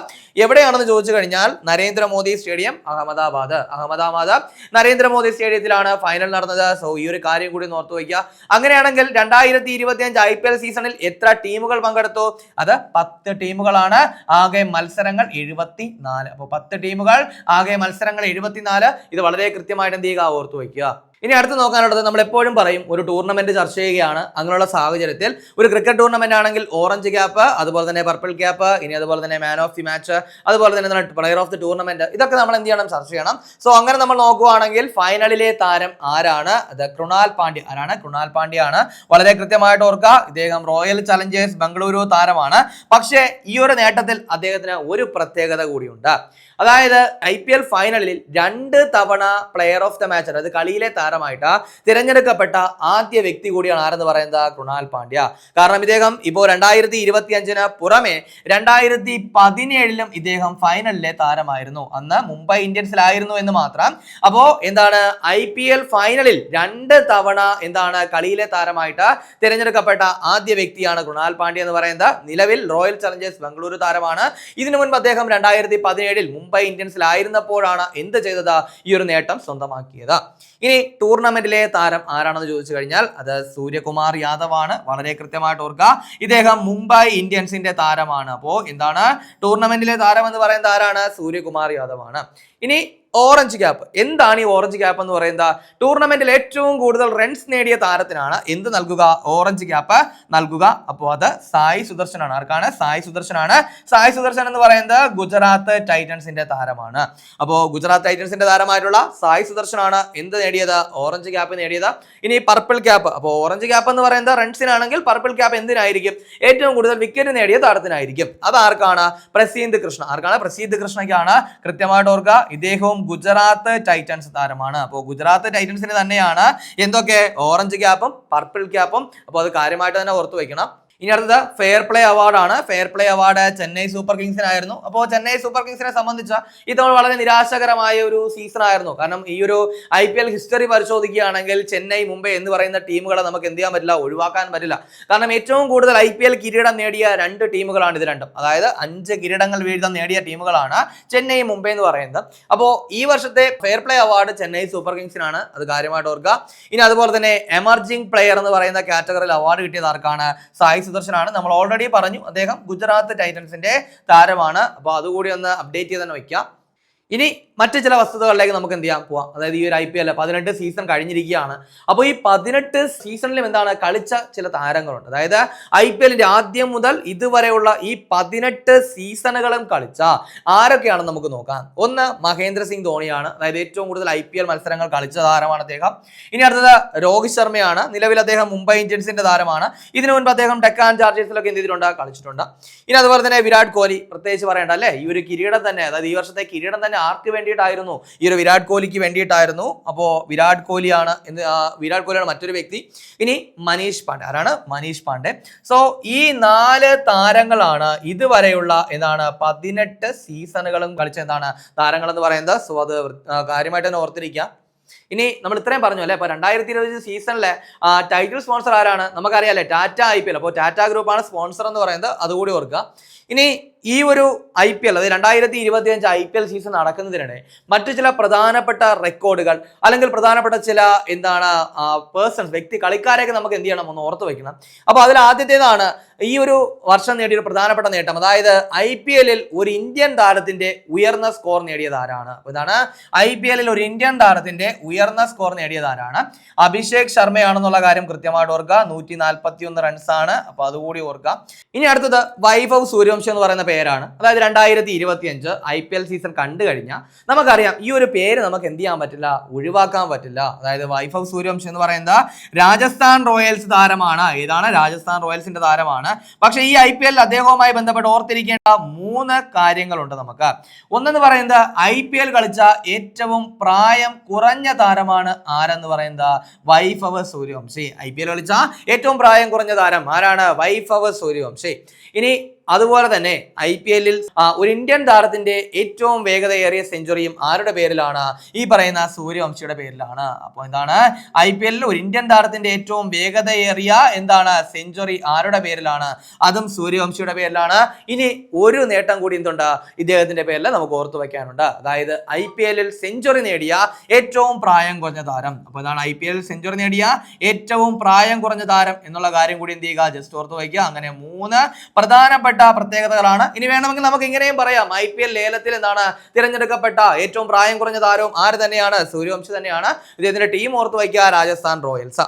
എവിടെയാണെന്ന് ചോദിച്ചു കഴിഞ്ഞാൽ നരേന്ദ്രമോദി സ്റ്റേഡിയം അഹമ്മദാബാദ്. അഹമ്മദാബാദ് നരേന്ദ്രമോദി സ്റ്റേഡിയത്തിലാണ് ഫൈനൽ നടന്നത്. സോ ഈ ഒരു കാര്യം കൂടി ഓർത്തു വയ്ക്കുക. അങ്ങനെയാണെങ്കിൽ രണ്ടായിരത്തി ഇരുപത്തി അഞ്ച് ഐ പി എൽ സീസണിൽ എത്ര ടീമുകൾ പങ്കെടുത്തു? അത് പത്ത് ടീമുകളാണ്. ആകെ മത്സരങ്ങൾ എഴുപത്തി നാല് അപ്പോൾ പത്ത് ടീമുകൾ ആകെ മത്സരങ്ങൾ എഴുപത്തിനാല്. ഇത് വളരെ കൃത്യമായിട്ട് എന്ത് ചെയ്യുക? ഓർത്തു വയ്ക്കുക. ഇനി അടുത്ത് നോക്കാനുള്ളത് നമ്മൾ എപ്പോഴും പറയും ഒരു ടൂർണമെന്റ് ചർച്ച ചെയ്യുകയാണ്. അങ്ങനെയുള്ള സാഹചര്യത്തിൽ ഒരു ക്രിക്കറ്റ് ടൂർണമെന്റ് ആണെങ്കിൽ ഓറഞ്ച് ക്യാപ്പ് അതുപോലെ തന്നെ പർപ്പിൾ ക്യാപ്പ് ഇനി അതുപോലെ തന്നെ മാൻ ഓഫ് ദി മാച്ച് അതുപോലെ തന്നെ പ്ലെയർ ഓഫ് ദി ടൂർണമെന്റ് ഇതൊക്കെ നമ്മൾ എന്ത് ചെയ്യണം? ചർച്ച ചെയ്യണം. സോ അങ്ങനെ നമ്മൾ നോക്കുകയാണെങ്കിൽ ഫൈനലിലെ താരം ആരാണ്? അത് കൃണാൽ പാണ്ഡ്യ. ആരാണ്? കൃണാൽ പാണ്ഡ്യ ആണ്. വളരെ കൃത്യമായിട്ട് ഓർക്കുക ഇദ്ദേഹം റോയൽ ചലഞ്ചേഴ്സ് ബംഗളൂരു താരമാണ്. പക്ഷേ ഈ ഒരു നേട്ടത്തിൽ അദ്ദേഹത്തിന് ഒരു പ്രത്യേകത കൂടിയുണ്ട്. അതായത് ഐ പി എൽ ഫൈനലിൽ രണ്ട് തവണ പ്ലെയർ ഓഫ് ദ മാച്ച് അതായത് കളിയിലെ താരമായിട്ട് തിരഞ്ഞെടുക്കപ്പെട്ട ആദ്യ വ്യക്തി കൂടിയാണ് ആരെന്ന് പറയുന്നത്? കൃണാൽ പാണ്ഡ്യ. കാരണം ഇദ്ദേഹം ഇപ്പോൾ രണ്ടായിരത്തി ഇരുപത്തി അഞ്ചിന് പുറമെ രണ്ടായിരത്തി പതിനേഴിലും ഇദ്ദേഹം ഫൈനലിലെ താരമായിരുന്നു. അന്ന് മുംബൈ ഇന്ത്യൻസിലായിരുന്നു എന്ന് മാത്രം. അപ്പോ എന്താണ് ഐ പി എൽ ഫൈനലിൽ രണ്ട് തവണ എന്താണ് കളിയിലെ താരമായിട്ട് തിരഞ്ഞെടുക്കപ്പെട്ട ആദ്യ വ്യക്തിയാണ് കൃണാൽ പാണ്ഡ്യ എന്ന് പറയുന്നത്. നിലവിൽ റോയൽ ചലഞ്ചേഴ്സ് ബംഗളൂരു താരമാണ്. ഇതിനു മുൻപ് അദ്ദേഹം രണ്ടായിരത്തി പതിനേഴിൽ മുംബൈ ഇന്ത്യൻസിലായിരുന്നപ്പോഴാണ് എന്ത് ചെയ്തത്? ഈ ഒരു നേട്ടം സ്വന്തമാക്കിയത്. ഇനി ടൂർണമെന്റിലെ താരം ആരാണെന്ന് ചോദിച്ചു കഴിഞ്ഞാൽ അത് സൂര്യകുമാർ യാദവ് ആണ് വളരെ കൃത്യമായിട്ട് ഓർക്കുക. ഇദ്ദേഹം മുംബൈ ഇന്ത്യൻസിന്റെ താരമാണ്. അപ്പോൾ എന്താണ്? ടൂർണമെന്റിലെ താരം എന്ന് പറയുന്നത് ആരാണ്? സൂര്യകുമാർ യാദവ് ആണ് ഇനി ഓറഞ്ച് ക്യാപ്പ് എന്താണ് ഈ ഓറഞ്ച് ക്യാപ്പ് എന്ന് പറയുന്നത്? ടൂർണമെന്റിൽ ഏറ്റവും കൂടുതൽ റൺസ് നേടിയ താരത്തിനാണ് എന്ത് നൽകുക? ഓറഞ്ച് ക്യാപ്പ് നൽകുക. അപ്പോൾ അത് സായി സുദർശനാണ്. ആർക്കാണ്? സായി സുദർശനാണ്. സായി സുദർശൻ എന്ന് പറയുന്നത് ഗുജറാത്ത് ടൈറ്റൻസിന്റെ താരമാണ്. അപ്പോൾ ഗുജറാത്ത് ടൈറ്റൻസിന്റെ താരമായിട്ടുള്ള സായി സുദർശനാണ് എന്ത് നേടിയത്? ഓറഞ്ച് ക്യാപ്പ് നേടിയത്. ഇനി പർപ്പിൾ ക്യാപ്പ് അപ്പോൾ ഓറഞ്ച് ക്യാപ്പ് എന്ന് പറയുന്നത് റൺസിനാണെങ്കിൽ പർപ്പിൾ ക്യാപ്പ് എന്തിനായിരിക്കും? ഏറ്റവും കൂടുതൽ വിക്കറ്റ് നേടിയ താരത്തിനായിരിക്കും. അത് പ്രസീന്ത് കൃഷ്ണ. ആർക്കാണ്? പ്രസീന്ത് കൃഷ്ണയ്ക്കാണ്. കൃത്യമായിട്ട് ഓർക്കുക. ഇദ്ദേഹവും ഗുജറാത്ത് ടൈറ്റൻസ് താരമാണ്. അപ്പോൾ ഗുജറാത്ത് ടൈറ്റൻസിന് തന്നെയാണ് എന്തൊക്കെ? ഓറഞ്ച് ക്യാപ്പും പർപ്പിൾ ക്യാപ്പും. അപ്പോൾ അത് കാര്യമായിട്ട് തന്നെ ഓർത്ത് വെക്കണം. ഇനി അടുത്തത് ഫെയർ പ്ലേ അവാർഡാണ് fair play award Chennai super കിങ്സിനായിരുന്നു അപ്പോൾ ചെന്നൈ സൂപ്പർ കിങ്സിനെ സംബന്ധിച്ച ഇത്തവണ വളരെ നിരാശകരമായ ഒരു സീസൺ ആയിരുന്നു. കാരണം ഈ ഒരു ഐ പി എൽ ഹിസ്റ്ററി പരിശോധിക്കുകയാണെങ്കിൽ ചെന്നൈ മുംബൈ എന്ന് പറയുന്ന ടീമുകളെ നമുക്ക് എന്ത് ചെയ്യാൻ പറ്റില്ല ഒഴിവാക്കാൻ പറ്റില്ല. കാരണം ഏറ്റവും കൂടുതൽ ഐ പി എൽ കിരീടം നേടിയ രണ്ട് ടീമുകളാണ് ഇത് രണ്ടും. അതായത് അഞ്ച് കിരീടങ്ങൾ വീതം നേടിയ ടീമുകളാണ് ചെന്നൈ മുംബൈ എന്ന് പറയുന്നത്. അപ്പോൾ ഈ വർഷത്തെ fair play award Chennai super കിങ്സിനാണ് അത് കാര്യമായിട്ട് ഓർക്കുക. ഇനി അതുപോലെ തന്നെ എമർജിംഗ് പ്ലെയർ എന്ന് പറയുന്ന കാറ്റഗറിയിൽ അവാർഡ് കിട്ടിയത് ആർക്കാണ്? സായി സുദർശനാണ്. നമ്മൾ ഓൾറെഡി പറഞ്ഞു അദ്ദേഹം ഗുജറാത്ത് ടൈറ്റൻസിന്റെ താരമാണ്. അപ്പോൾ അതുകൂടി ഒന്ന് അപ്ഡേറ്റ് ചെയ്ത് തന്നെ വയ്ക്കാം ഇനി മറ്റു ചില വസ്തുതകളിലേക്ക് നമുക്ക് എന്ത് ചെയ്യാം പോവാം. അതായത് ഈ ഒരു ഐ പി എൽ പതിനെട്ട് സീസൺ കഴിഞ്ഞിരിക്കുകയാണ്. അപ്പോൾ ഈ പതിനെട്ട് സീസണിലും എന്താണ്? കളിച്ച ചില താരങ്ങളുണ്ട്. അതായത് ഐ പി എല്ലിന്റെ ആദ്യം മുതൽ ഇതുവരെയുള്ള ഈ പതിനെട്ട് സീസണുകളും കളിച്ച ആരൊക്കെയാണെന്ന് നമുക്ക് നോക്കാം. ഒന്ന് മഹേന്ദ്ര സിംഗ് ധോണിയാണ്. അതായത് ഏറ്റവും കൂടുതൽ ഐ പി എൽ മത്സരങ്ങൾ കളിച്ച താരമാണ് അദ്ദേഹം. ഇനി അടുത്തത് രോഹിത് ശർമ്മയാണ്. നിലവിൽ അദ്ദേഹം മുംബൈ ഇന്ത്യൻസിന്റെ താരമാണ്. ഇതിനു മുൻപ് അദ്ദേഹം ഡെക്കാൻ ചാർജേഴ്സിലൊക്കെ എന്ത് ചെയ്തിട്ടുണ്ട്? കളിച്ചിട്ടുണ്ട്. ഇനി അതുപോലെ തന്നെ വിരാട് കോഹ്ലി പ്രത്യേകിച്ച് പറയേണ്ട അല്ലേ? ഈ ഒരു കിരീടം തന്നെ അതായത് ഈ വർഷത്തെ കിരീടം തന്നെ ആർക്ക് വേണ്ടിയിട്ടായിരുന്നു? ഈ ഒരു വിരാട് കോഹ്ലിക്ക് വേണ്ടിയിട്ടായിരുന്നു. അപ്പോൾ വിരാട് കോഹ്ലിയാണ് എന്ന് വിരാട് കോഹ്ലിയാണ് മറ്റൊരു വ്യക്തി. ഇനി മനീഷ് പാണ്ഡെ. ആരാണ്? മനീഷ് പാണ്ഡെ. സോ ഈ നാല് താരങ്ങളാണ് ഇതുവരെയുള്ള എന്താണ് പതിനെട്ട് സീസണുകളും കളിച്ച എന്താണ് താരങ്ങൾ എന്ന് പറയുന്നത്. സോ അത് കാര്യമായിട്ട് തന്നെ ഓർത്തിരിക്കുക. ഇനി നമ്മൾ ഇത്രയും പറഞ്ഞു അല്ലേ? ഇപ്പൊ രണ്ടായിരത്തി ഇരുപത് സീസണിലെ ടൈറ്റിൽ സ്പോൺസർ ആരാണ്? നമുക്കറിയാലേ ടാറ്റ ഐ പി എൽ. അപ്പോൾ ടാറ്റ ഗ്രൂപ്പാണ് സ്പോൺസർ എന്ന് പറയുന്നത്. അതുകൂടി ഓർക്കുക. ഇനി ഈ ഒരു ഐ പി എൽ അതായത് രണ്ടായിരത്തി ഇരുപത്തി അഞ്ച് ഐ പി എൽ സീസൺ നടക്കുന്നതിനിടെ മറ്റു ചില പ്രധാനപ്പെട്ട റെക്കോർഡുകൾ അല്ലെങ്കിൽ പ്രധാനപ്പെട്ട ചില എന്താണ് പേഴ്സൺസ് വ്യക്തി കളിക്കാരെയൊക്കെ നമുക്ക് എന്ത് ചെയ്യണം ഒന്ന് ഓർത്ത് വയ്ക്കണം അപ്പോൾ അതിൽ ആദ്യത്തേതാണ് ഈ ഒരു വർഷം നേടിയ ഒരു പ്രധാനപ്പെട്ട നേട്ടം. അതായത് ഐ പി എല്ലിൽ ഒരു ഇന്ത്യൻ താരത്തിന്റെ ഉയർന്ന സ്കോർ നേടിയത് ആരാണ്? ഇതാണ് ഐ പി എല്ലിൽ ഒരു ഇന്ത്യൻ താരത്തിന്റെ ഉയർന്ന സ്കോർ നേടിയത് ആരാണ്? അഭിഷേക് ശർമ്മയാണെന്നുള്ള കാര്യം കൃത്യമായിട്ട് ഓർക്കുക. നൂറ്റി നാൽപ്പത്തി ഒന്ന് റൺസ് ആണ്. അപ്പോൾ അതുകൂടി ഓർക്കുക. ഇനി അടുത്തത് വൈഭവ് സൂര്യവംശം എന്ന് പറയുന്ന പേരാണ്. അതായത് രണ്ടായിരത്തി ഇരുപത്തി അഞ്ച് ഐ പി എൽ സീസൺ കണ്ടു കഴിഞ്ഞാൽ നമുക്കറിയാം ഈ ഒരു പേര് നമുക്ക് എന്ത് ചെയ്യാൻ പറ്റില്ല ഒഴിവാക്കാൻ പറ്റില്ല. അതായത് വൈഫ് ഓഫ് സൂര്യവംശം എന്ന് പറയുന്നത് രാജസ്ഥാൻ റോയൽസ് താരമാണ്. ഏതാണ്? രാജസ്ഥാൻ റോയൽസിന്റെ താരമാണ്. പക്ഷേ ഈ ഐ പി എല്ലിൽ അദ്ദേഹവുമായി ബന്ധപ്പെട്ട് ഓർത്തിരിക്കേണ്ട മൂന്ന് കാര്യങ്ങളുണ്ട് നമുക്ക്. ഒന്നെന്ന് പറയുന്നത് ഐ പി എൽ കളിച്ച ഏറ്റവും പ്രായം കുറഞ്ഞ താരമാണ് ആരെന്ന് പറയുന്നത് Vaibhav Suryavanshi. I P L കളിച്ച ഏറ്റവും പ്രായം കുറഞ്ഞ താരം ആരാണ്? ഓഫ് സൂര്യവംശി. ഇനി അതുപോലെ തന്നെ ഐ പി എല്ലിൽ ഒരു ഇന്ത്യൻ താരത്തിന്റെ ഏറ്റവും വേഗതയേറിയ സെഞ്ചുറിയും ആരുടെ പേരിലാണ്? ഈ പറയുന്ന സൂര്യവംശിയുടെ പേരിലാണ്. അപ്പോൾ എന്താണ്? ഐ പി എല്ലിൽ ഒരു ഇന്ത്യൻ താരത്തിന്റെ ഏറ്റവും വേഗതയേറിയ എന്താണ്? സെഞ്ചുറി ആരുടെ പേരിലാണ്? അതും സൂര്യവംശിയുടെ പേരിലാണ്. ഇനി ഒരു നേട്ടം കൂടി എന്തുണ്ട്? ഇദ്ദേഹത്തിന്റെ പേരിൽ നമുക്ക് ഓർത്തു വയ്ക്കാനുണ്ട്. അതായത് ഐ പി എല്ലിൽ സെഞ്ചുറി നേടിയ ഏറ്റവും പ്രായം കുറഞ്ഞ താരം. അപ്പോൾ എന്താണ് ഐ പി എല്ലിൽ സെഞ്ചുറി നേടിയ ഏറ്റവും പ്രായം കുറഞ്ഞ താരം എന്നുള്ള കാര്യം കൂടി എന്ത് ചെയ്യുക? ജസ്റ്റ് ഓർത്ത് വയ്ക്കുക. അങ്ങനെ മൂന്ന് പ്രധാനപ്പെട്ട പ്രത്യേകതകളാണ്. ഇനി വേണമെങ്കിൽ നമുക്ക് ഇങ്ങനെയും പറയാം. ഐ പി എൽ ലേലത്തിൽ എന്താണ് തിരഞ്ഞെടുക്കപ്പെട്ട ഏറ്റവും പ്രായം കുറഞ്ഞ താരവും ആര് തന്നെയാണ്? സൂര്യവംശി തന്നെയാണ്. ഇദ്ദേഹത്തിന്റെ ടീം ഓർത്ത് വയ്ക്കുക രാജസ്ഥാൻ റോയൽസ്.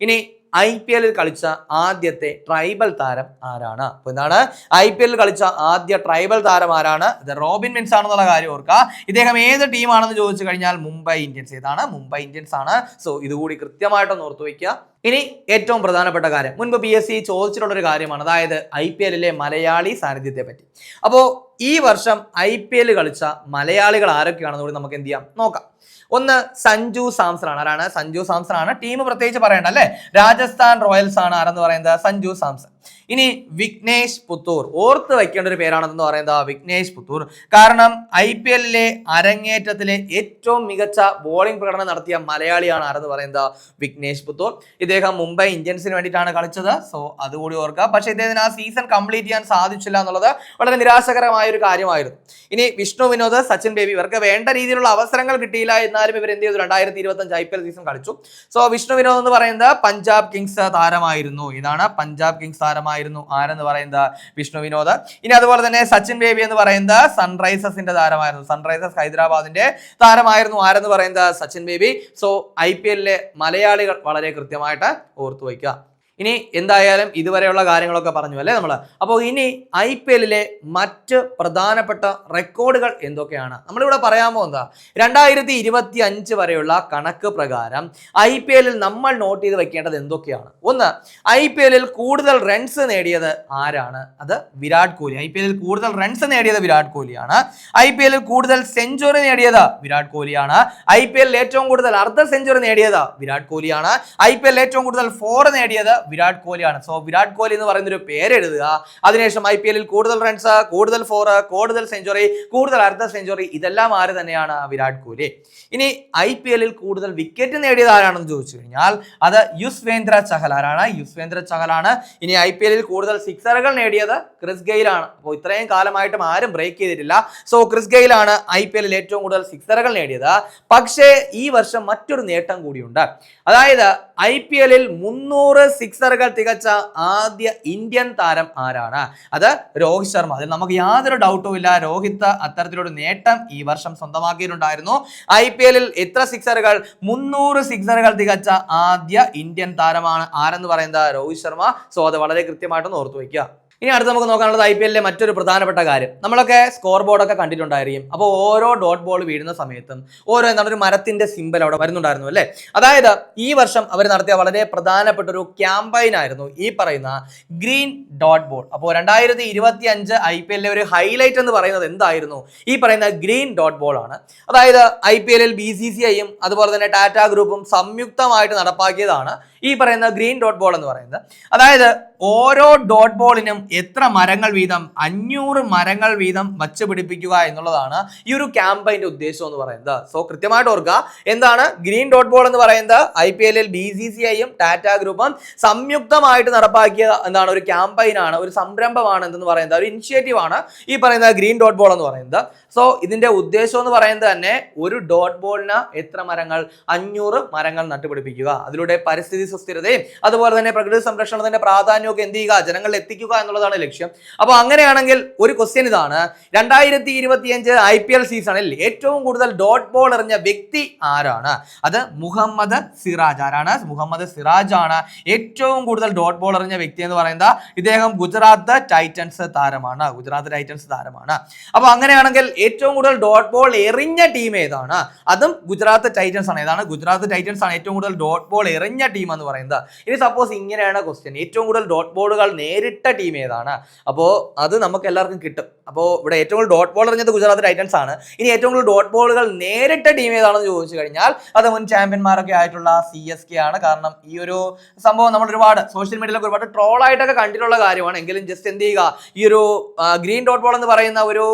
ഇനി ഐ പി എല്ലിൽ കളിച്ച ആദ്യത്തെ ട്രൈബൽ താരം ആരാണ്? അപ്പോൾ എന്താണ്? ഐ പി എല്ലിൽ കളിച്ച ആദ്യ ട്രൈബൽ താരം ആരാണ്? ഇത് റോബിൻ മിൻസ് ആണെന്നുള്ള കാര്യം ഓർക്കുക. ഇദ്ദേഹം ഏത് ടീമാണെന്ന് ചോദിച്ചു കഴിഞ്ഞാൽ മുംബൈ ഇന്ത്യൻസ്. ഏതാണ്? മുംബൈ ഇന്ത്യൻസ് ആണ്. സോ ഇതുകൂടി കൃത്യമായിട്ടൊന്ന് ഓർത്തു വയ്ക്കുക. ഇനി ഏറ്റവും പ്രധാനപ്പെട്ട കാര്യം. മുൻപ് പി എസ് സി ചോദിച്ചിട്ടുള്ളൊരു കാര്യമാണ്. അതായത് ഐ പി എല്ലിലെ മലയാളി സാന്നിധ്യത്തെ പറ്റി. അപ്പോൾ ഈ വർഷം ഐ പി എൽ കളിച്ച മലയാളികൾ ആരൊക്കെയാണെന്ന് കൂടി നമുക്ക് എന്ത് ചെയ്യാം? നോക്കാം. ഒന്ന് സഞ്ജു സാംസൺ ആണ് ആരാണ്? സഞ്ജു സാംസൺ ആണ് ടീം പ്രത്യേകിച്ച് പറയണ്ട അല്ലേ? രാജസ്ഥാൻ റോയൽസ് ആണ് ആരെന്ന് പറയുന്നത്? സഞ്ജു സാംസൺ. ഇനി വിഘ്നേഷ് പുത്തൂർ. ഓർത്ത് വയ്ക്കേണ്ട ഒരു പേരാണെന്ന് പറയുന്നത് വിഘ്നേഷ് പുത്തൂർ? കാരണം ഐ പി എല്ലിലെ അരങ്ങേറ്റത്തിലെ ഏറ്റവും മികച്ച ബോളിംഗ് പ്രകടനം നടത്തിയ മലയാളിയാണ് ആരെന്ന് പറയുന്നത് വിഘ്നേഷ് പുത്തൂർ. ഇദ്ദേഹം മുംബൈ ഇന്ത്യൻസിന് വേണ്ടിയിട്ടാണ് കളിച്ചത്. സോ അതുകൂടി ഓർക്കുക. പക്ഷേ ഇദ്ദേഹത്തിന് ആ സീസൺ കംപ്ലീറ്റ് ചെയ്യാൻ സാധിച്ചില്ല എന്നുള്ളത് വളരെ നിരാശകരമായ ഒരു കാര്യമായിരുന്നു. ഇനി വിഷ്ണു വിനോദ് സച്ചിൻ ബേബി ഇവർക്ക് വേണ്ട രീതിയിലുള്ള അവസരങ്ങൾ കിട്ടിയില്ല. എന്നാലും ഇവർ എന്ത് ചെയ്തു? രണ്ടായിരത്തി ഇരുപത്തഞ്ച് ഐ പി എൽ സീസൺ കളിച്ചു. സോ വിഷ്ണു വിനോദ് എന്ന് പറയുന്നത് പഞ്ചാബ് കിങ്സ് താരമായിരുന്നു. ഇതാണ് പഞ്ചാബ് കിങ്സ് താരമായിരുന്നു. ആരെന്ന് പറയുന്നത്? വിഷ്ണു വിനോദ്. ഇനി അതുപോലെ തന്നെ സച്ചിൻ ബേബി എന്ന് പറയുന്നത് സൺറൈസേഴ്സിന്റെ താരമായിരുന്നു. സൺറൈസേഴ്സ് ഹൈദരാബാദിന്റെ താരമായിരുന്നു. ആരെന്ന് പറയുന്നത്? Sachin Baby. So I P എല്ലിലെ മലയാളികൾ വളരെ കൃത്യമായിട്ട് ഓർത്തു വയ്ക്കുക ഇനി എന്തായാലും ഇതുവരെയുള്ള കാര്യങ്ങളൊക്കെ പറഞ്ഞു അല്ലേ നമ്മൾ അപ്പോൾ ഇനി ഐ പി എല്ലിലെ മറ്റ് പ്രധാനപ്പെട്ട റെക്കോർഡുകൾ എന്തൊക്കെയാണ്? നമ്മളിവിടെ പറയാൻ പോകുന്നത് രണ്ടായിരത്തി ഇരുപത്തി അഞ്ച് വരെയുള്ള കണക്ക് പ്രകാരം ഐ പി എല്ലിൽ നമ്മൾ നോട്ട് ചെയ്ത് വെക്കേണ്ടത് എന്തൊക്കെയാണ്? ഒന്ന് ഐ പി എല്ലിൽ കൂടുതൽ റൺസ് നേടിയത് ആരാണ്? അത് വിരാട് കോഹ്ലി. ഐ പി എല്ലിൽ കൂടുതൽ റൺസ് നേടിയത് വിരാട് കോഹ്ലിയാണ്. ഐ പി എല്ലിൽ കൂടുതൽ സെഞ്ചുറി നേടിയത് വിരാട് കോഹ്ലിയാണ്. ഐ പി എല്ലിൽ ഏറ്റവും കൂടുതൽ അർദ്ധ സെഞ്ചുറി നേടിയത് വിരാട് കോഹ്ലിയാണ്. ഐ പി എല്ലിൽ ഏറ്റവും കൂടുതൽ ഫോർ നേടിയത് വിരാട് കോഹ്ലിയാണ്. സോ വിരാട് കോഹ്ലി എന്ന് പറയുന്ന ഒരു പേര് എഴുതുക അതിനുശേഷം ഐ പി എല്ലിൽ കൂടുതൽ റൺസ് കൂടുതൽ ഫോർ കൂടുതൽ സെഞ്ചുറി കൂടുതൽ അർദ്ധ സെഞ്ചുറി ഇതെല്ലാം ആര് തന്നെയാണ്? വിരാട് കോഹ്ലി. ഇനി ഐ പി എല്ലിൽ കൂടുതൽ വിക്കറ്റ് നേടിയത് ആരാണെന്ന് ചോദിച്ചു കഴിഞ്ഞാൽ അത് യുസ്വേന്ദ്ര ചഹൽ. ആരാണ്? യുസ്വേന്ദ്ര ചഹലാണ് ഇനി ഐ പി എല്ലിൽ കൂടുതൽ സിക്സറുകൾ നേടിയത് ക്രിസ് ഗെയിലാണ് അപ്പോൾ ഇത്രയും കാലമായിട്ടും ആരും ബ്രേക്ക് ചെയ്തിട്ടില്ല. സോ ക്രിസ് ഗെയിലാണ് ഐ പി എല്ലിൽ ഏറ്റവും കൂടുതൽ സിക്സറുകൾ നേടിയത്. പക്ഷേ ഈ വർഷം മറ്റൊരു നേട്ടം കൂടിയുണ്ട്. അതായത് ഐ പി എല്ലിൽ മുന്നൂറ് സിക്സറുകൾ തികച്ച ആദ്യ ഇന്ത്യൻ താരം ആരാണ്? അത് രോഹിത് ശർമ്മ. അതിൽ നമുക്ക് യാതൊരു ഡൗട്ടും ഇല്ല. രോഹിത് അത്തരത്തിലൊരു നേട്ടം ഈ വർഷം സ്വന്തമാക്കിയിട്ടുണ്ടായിരുന്നു. ഐ പി എല്ലിൽ എത്ര സിക്സറുകൾ? മുന്നൂറ് സിക്സറുകൾ തികച്ച ആദ്യ ഇന്ത്യൻ താരമാണ് ആരെന്ന് പറയുന്നത് രോഹിത് ശർമ്മ. സോ അത് വളരെ കൃത്യമായിട്ടൊന്ന് ഓർത്തു വയ്ക്കുക ഇനി അടുത്ത് നമുക്ക് നോക്കാനുള്ളത് ഐ പി എല്ലിലെ മറ്റൊരു പ്രധാനപ്പെട്ട കാര്യം. നമ്മളൊക്കെ സ്കോർ ബോർഡൊക്കെ കണ്ടിട്ടുണ്ടായിരിക്കും. അപ്പോൾ ഓരോ ഡോട്ട് ബോൾ വീഴുന്ന സമയത്തും ഓരോ എന്താണ് ഒരു മരത്തിന്റെ സിമ്പൽ അവിടെ വരുന്നുണ്ടായിരുന്നു അല്ലേ? അതായത് ഈ വർഷം അവർ നടത്തിയ വളരെ പ്രധാനപ്പെട്ട ഒരു ക്യാമ്പയിൻ ആയിരുന്നു ഈ പറയുന്ന ഗ്രീൻ ഡോട്ട് ബോൾ അപ്പോൾ രണ്ടായിരത്തി ഇരുപത്തി അഞ്ച് ഐ പി എല്ലിലെ ഒരു ഹൈലൈറ്റ് എന്ന് പറയുന്നത് എന്തായിരുന്നു? ഈ പറയുന്ന ഗ്രീൻ ഡോട്ട് ബോൾ ആണ്. അതായത് ഐ പി എല്ലിൽ ബി സി സി ഐയും അതുപോലെ തന്നെ ടാറ്റ ഗ്രൂപ്പും സംയുക്തമായിട്ട് നടപ്പാക്കിയതാണ് ഈ പറയുന്ന ഗ്രീൻ ഡോട്ട് ബോൾ എന്ന് പറയുന്നത്. അതായത് ഓരോ ഡോട്ട് ബോളിനും എത്ര മരങ്ങൾ വീതം അഞ്ഞൂറ് മരങ്ങൾ വീതം വച്ച് പിടിപ്പിക്കുക എന്നുള്ളതാണ് ഈ ഒരു ക്യാമ്പയിന്റെ ഉദ്ദേശം എന്ന് പറയുന്നത്. സോ കൃത്യമായിട്ട് ഓർക്കുക എന്താണ് ഗ്രീൻ ഡോട്ട് ബോൾ എന്ന് പറയുന്നത്? ഐ പി എല്ലിൽ ബി സി സി ഐയും ടാറ്റ ഗ്രൂപ്പും സംയുക്തമായിട്ട് നടപ്പാക്കിയ എന്താണ് ഒരു ക്യാമ്പയിനാണ് ഒരു സംരംഭമാണ് എന്തെന്ന് പറയുന്നത് ഒരു ഇനിഷ്യേറ്റീവ് ആണ് ഈ പറയുന്ന ഗ്രീൻ ഡോട്ട് ബോൾ എന്ന് പറയുന്നത്. സോ ഇതിന്റെ ഉദ്ദേശം എന്ന് പറയുന്നത് തന്നെ ഒരു ഡോട്ട് ബോളിന് എത്ര മരങ്ങൾ അഞ്ഞൂറ് മരങ്ങൾ നട്ടുപിടിപ്പിക്കുക അതിലൂടെ പരിസ്ഥിതി സുസ്ഥിരതയും അതുപോലെ തന്നെ പ്രകൃതി സംരക്ഷണത്തിന്റെ പ്രാധാന്യമൊക്കെ എന്ത് ചെയ്യുക? ജനങ്ങളിൽ എത്തിക്കുക എന്നുള്ളതാണ് ലക്ഷ്യം. അപ്പോൾ അങ്ങനെയാണെങ്കിൽ ഒരു ക്വസ്റ്റ്യൻ ഇതാണ്. രണ്ടായിരത്തി ഇരുപത്തിയഞ്ച് ഐ പി എൽ സീസണിൽ ഏറ്റവും കൂടുതൽ ഡോട്ട് ബോൾ എറിഞ്ഞ വ്യക്തി ആരാണ്? അത് മുഹമ്മദ് സിറാജ്. ആരാണ്? മുഹമ്മദ് സിറാജ് ആണ്. ഏറ്റവും കൂടുതൽ ഡോട്ട് ബോൾ എറിഞ്ഞ വ്യക്തി എന്ന് പറയുന്നത് ഇദ്ദേഹം ഗുജറാത്ത് ടൈറ്റൻസ് താരമാണ്. ഗുജറാത്ത് ടൈറ്റൻസ് താരമാണ്. അപ്പോൾ അങ്ങനെയാണെങ്കിൽ ഏറ്റവും കൂടുതൽ ഡോട്ട് ബോൾ എറിഞ്ഞ ടീം ഏതാണ്? അതും ഗുജറാത്ത് ടൈറ്റൻസ് ആണ്. ഏതാണ്? ഗുജറാത്ത് ടൈറ്റൻസ് ആണ് ഏറ്റവും കൂടുതൽ ഡോട്ട് ബോൾ എറിഞ്ഞ ടീം എന്ന് പറയുന്നത്. ഇനി സപ്പോസ് ഇങ്ങനെയാണ് ക്വസ്റ്റ്യൻ ഏറ്റവും കൂടുതൽ ഡോട്ട് ബോളുകൾ നേരിട്ട ടീം ഏതാണ്? അപ്പോൾ അത് നമുക്ക് എല്ലാവർക്കും കിട്ടും. അപ്പോൾ ഇവിടെ ഏറ്റവും കൂടുതൽ ഡോട്ട് ബോൾ എറിഞ്ഞത് ഗുജറാത്ത് ടൈറ്റൻസ് ആണ്. ഇനി ഏറ്റവും കൂടുതൽ ഡോട്ട് ബോളുകൾ നേരിട്ട ടീം ഏതാണെന്ന് ചോദിച്ചു കഴിഞ്ഞാൽ അത് മുൻ ചാമ്പ്യന്മാരൊക്കെ ആയിട്ടുള്ള സി എസ് കെ ആണ്. കാരണം ഈ ഒരു സംഭവം നമ്മൾ ഒരുപാട് സോഷ്യൽ മീഡിയയിലൊക്കെ ഒരുപാട് ട്രോൾ ആയിട്ടൊക്കെ കണ്ടിട്ടുള്ള കാര്യമാണ്. എങ്കിലും ജസ്റ്റ് എന്ത് ചെയ്യുക? ഈ ഒരു ഗ്രീൻ ഡോട്ട് ബോൾ എന്ന് പറയുന്ന ഒരു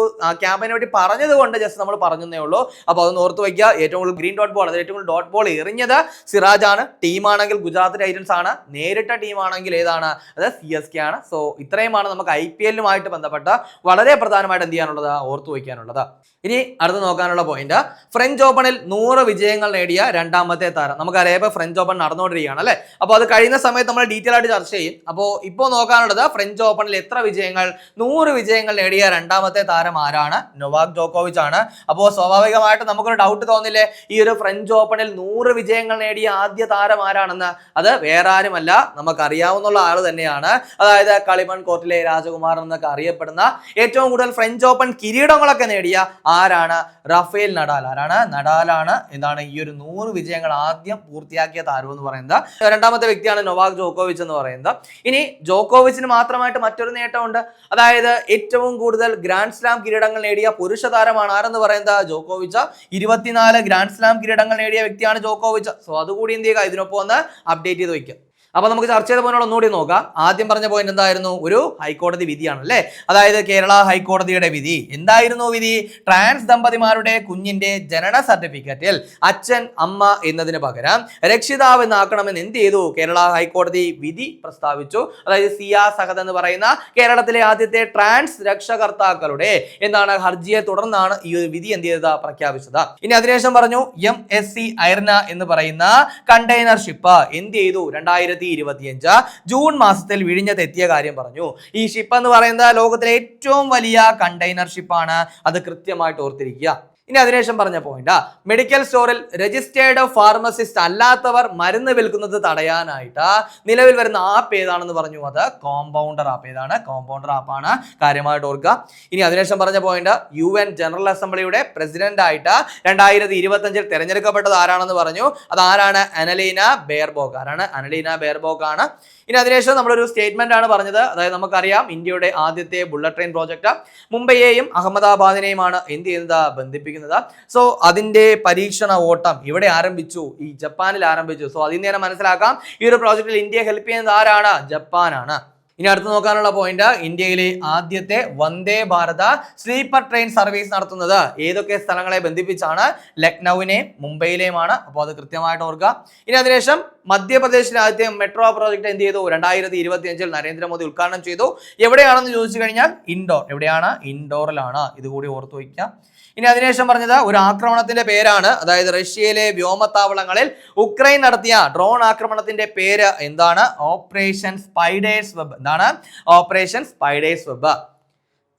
ക്യാമ്പയിനെ പറ്റി പറഞ്ഞത് കൊണ്ട് ജസ്റ്റ് നമ്മൾ പറഞ്ഞതേ ഉള്ളൂ. അപ്പോൾ അതൊന്ന് ഓർത്ത് വയ്ക്കുക. ഏറ്റവും കൂടുതൽ ഗ്രീൻ ഡോട്ട് ബോൾ അതായത് ഏറ്റവും കൂടുതൽ ഡോട്ട് ബോൾ എറിഞ്ഞത് സിറാജ് ആണ്. ടീമാണെങ്കിൽ ഗുജറാത്ത് ടൈറ്റൻസ് ആണ്. നേരിട്ട ടീമാണെങ്കിൽ ഏതാണ്? അത് സി എസ് കെ ആണ്. സോ ഇത്രയുമാണ് നമുക്ക് ഐ പി എല്ലുമായിട്ട് ബന്ധപ്പെട്ട വളരെ പ്രധാനമായിട്ട് എന്ത് ചെയ്യാനുള്ളത്? ഓർത്തു വയ്ക്കാനുള്ളത്. ഇനി അടുത്ത് നോക്കാനുള്ള പോയിന്റ് ഫ്രഞ്ച് ഓപ്പണിൽ നൂറ് വിജയങ്ങൾ നേടിയ രണ്ടാമത്തെ താരം. നമുക്കറിയാം ഫ്രഞ്ച് ഓപ്പൺ നടന്നുകൊണ്ടിരിക്കുകയാണ് അല്ലേ? അപ്പോൾ അത് കഴിയുന്ന സമയത്ത് നമ്മൾ ഡീറ്റെയിൽ ആയിട്ട് ചർച്ച ചെയ്യും. അപ്പോൾ ഇപ്പോൾ നോക്കാനുള്ളത് ഫ്രഞ്ച് ഓപ്പണിൽ എത്ര വിജയങ്ങൾ നൂറ് വിജയങ്ങൾ നേടിയ രണ്ടാമത്തെ താരം ആരാണ്? നൊവാക് ജോക്കോവിച്ച് ആണ്. അപ്പോൾ സ്വാഭാവികമായിട്ട് നമുക്കൊരു ഡൗട്ട് തോന്നില്ലേ? ഈ ഒരു ഫ്രഞ്ച് ഓപ്പണിൽ നൂറ് വിജയങ്ങൾ നേടിയ ആദ്യ താരം ആരാണെന്ന്? അത് വേറെ ആരുമല്ല നമുക്കറിയാവുന്ന ആൾ തന്നെയാണ്. അതായത് കളിമൺ കോർട്ടിലെ രാജകുമാരൻ എന്നൊക്കെ അറിയപ്പെടുന്ന ഏറ്റവും കൂടുതൽ ഫ്രഞ്ച് ഓപ്പൺ കിരീടങ്ങളൊക്കെ നേടിയ ആരാണ്? Rafael Nadal. ആരാണ്? നഡാലാണ്. എന്താണ് ഈ ഒരു നൂറ് വിജയങ്ങൾ ആദ്യം പൂർത്തിയാക്കിയ താരം എന്ന് പറയുന്നത്. രണ്ടാമത്തെ വ്യക്തിയാണ് നൊവാക് ജോക്കോവിച്ച് എന്ന് പറയുന്നത്. ഇനി ജോക്കോവിച്ചിന് മാത്രമായിട്ട് മറ്റൊരു നേട്ടമുണ്ട്. അതായത് ഏറ്റവും കൂടുതൽ ഗ്രാൻഡ് സ്ലാം കിരീടങ്ങൾ നേടിയ പുരുഷ താരമാണ് ആരെന്ന് പറയുന്നത്? ജോക്കോവിച്ച്. ഇരുപത്തിനാല് ഗ്രാൻഡ് സ്ലാം കിരീടങ്ങൾ നേടിയ വ്യക്തിയാണ് ജോക്കോവിച്ച്. സോ അതുകൂടി എന്ത് ചെയ്യുക? ഇതിനൊപ്പം ഒന്ന് അപ്ഡേറ്റ് ചെയ്ത് വയ്ക്കുക അപ്പൊ നമുക്ക് ചർച്ച ചെയ്ത പോയിന്റ് ഒന്നുകൂടി നോക്കാം. ആദ്യം പറഞ്ഞ പോയിന്റ് എന്തായിരുന്നു? ഒരു ഹൈക്കോടതി വിധിയാണ് അല്ലേ? അതായത് കേരള ഹൈക്കോടതിയുടെ വിധി. എന്തായിരുന്നു വിധി? ട്രാൻസ് ദമ്പതിമാരുടെ കുഞ്ഞിന്റെ ജനന സർട്ടിഫിക്കറ്റിൽ അച്ഛൻ അമ്മ എന്നതിന് പകരം രക്ഷിതാവ് എന്നാക്കണമെന്ന് എന്ത് ചെയ്തു? കേരള ഹൈക്കോടതി വിധി പ്രസ്താവിച്ചു. അതായത് സിയാ സഹദ് എന്ന് പറയുന്ന കേരളത്തിലെ ആദ്യത്തെ ട്രാൻസ് രക്ഷകർത്താക്കളുടെ എന്താണ് ഹർജിയെ തുടർന്നാണ് ഈ ഒരു വിധി എന്ത് ചെയ്തത്? പ്രഖ്യാപിച്ചത്. ഇനി അതിനുശേഷം പറഞ്ഞു എം എസ് സി ഐർന എന്ന് പറയുന്ന കണ്ടെയ്നർഷിപ്പ് എന്ത് ചെയ്തു? രണ്ടായിരത്തി ഇരുപത്തിയഞ്ച്. ജൂൺ മാസത്തിൽ വിഴിഞ്ഞത്തെത്തിയ കാര്യം പറഞ്ഞു. ഈ ഷിപ്പ് എന്ന് പറയുന്നത് ലോകത്തിലെ ഏറ്റവും വലിയ കണ്ടെയ്നർ ഷിപ്പാണ് അത് കൃത്യമായിട്ട് ഓർത്തിരിക്കുക. ഇനി അതിനുശേഷം പറഞ്ഞ പോയിന്റ് ആ. മെഡിക്കൽ സ്റ്റോറിൽ രജിസ്റ്റേർഡ് ഫാർമസിസ്റ്റ് അല്ലാത്തവർ മരുന്ന് വിൽക്കുന്നത് തടയാനായിട്ട്. നിലവിൽ വരുന്ന ആപ്പ് ഏതാണെന്ന് പറഞ്ഞു. അത് കോമ്പൗണ്ടർ ആപ്പ് ഏതാണ്? കോമ്പൗണ്ടർ ആപ്പാണ് കാര്യമായിട്ട് ഓർക്കുക. ഇനി അതിനുശേഷം പറഞ്ഞ പോയിന്റ് യു എൻ ജനറൽ അസംബ്ലിയുടെ പ്രസിഡന്റ് ആയിട്ട് രണ്ടായിരത്തി ഇരുപത്തഞ്ചിൽ തിരഞ്ഞെടുക്കപ്പെട്ടത് ആരാണെന്ന് പറഞ്ഞു. അത് ആരാണ് അനലീന ബേർബോക്ക് ആരാണ്? അനലീന ബേർബോക്ക് ആണ്. ഇനി അതിനുശേഷം നമ്മളൊരു സ്റ്റേറ്റ്മെന്റ് ആണ് പറഞ്ഞത്. അതായത് നമുക്കറിയാം ഇന്ത്യയുടെ ആദ്യത്തെ ബുള്ളറ്റ് ട്രെയിൻ പ്രോജക്റ്റ് മുംബൈയെയും അഹമ്മദാബാദിനെയുമാണ് എന്ത് ചെയ്യുന്നത്? ബന്ധിപ്പിക്കുന്നത്. സോ അതിന്റെ പരീക്ഷണ ഓട്ടം ഇവിടെ ആരംഭിച്ചു. ഈ ജപ്പാനിൽ ആരംഭിച്ചു. സോ അതിൽ നിന്ന് തന്നെ മനസ്സിലാക്കാം. ഈ ഒരു പ്രോജക്റ്റിൽ ഇന്ത്യയെ ഹെൽപ്പ് ചെയ്യുന്നത് ആരാണ്? ജപ്പാനാണ്. ഇനി അടുത്ത് നോക്കാനുള്ള പോയിന്റ് ഇന്ത്യയിലെ ആദ്യത്തെ Vande Bharat sleeper train service നടത്തുന്നത് ഏതൊക്കെ സ്ഥലങ്ങളെ ബന്ധിപ്പിച്ചാണ്? ലക്നൌവിനെയും മുംബൈയിലെയുമാണ്. അപ്പോൾ അത് കൃത്യമായിട്ട് ഓർക്കുക. ഇനി അതിനുശേഷം മധ്യപ്രദേശിലെ ആദ്യത്തെ മെട്രോ പ്രോജക്റ്റ് എന്ത് ചെയ്തു? രണ്ടായിരത്തി ഇരുപത്തി അഞ്ചിൽ നരേന്ദ്രമോദി ഉദ്ഘാടനം ചെയ്തു. എവിടെയാണെന്ന് ചോദിച്ചു കഴിഞ്ഞാൽ ഇൻഡോർ. എവിടെയാണ്? ഇൻഡോറിലാണ്. ഇതുകൂടി ഓർത്തു വയ്ക്കാം ഇനി അതിനുശേഷം പറഞ്ഞത് ഒരു ആക്രമണത്തിന്റെ പേരാണ്. അതായത് റഷ്യയിലെ വ്യോമത്താവളങ്ങളിൽ ഉക്രൈൻ നടത്തിയ ഡ്രോൺ ആക്രമണത്തിന്റെ പേര് എന്താണ്? Operation spider's web. എന്താണ്? Operation spider's web.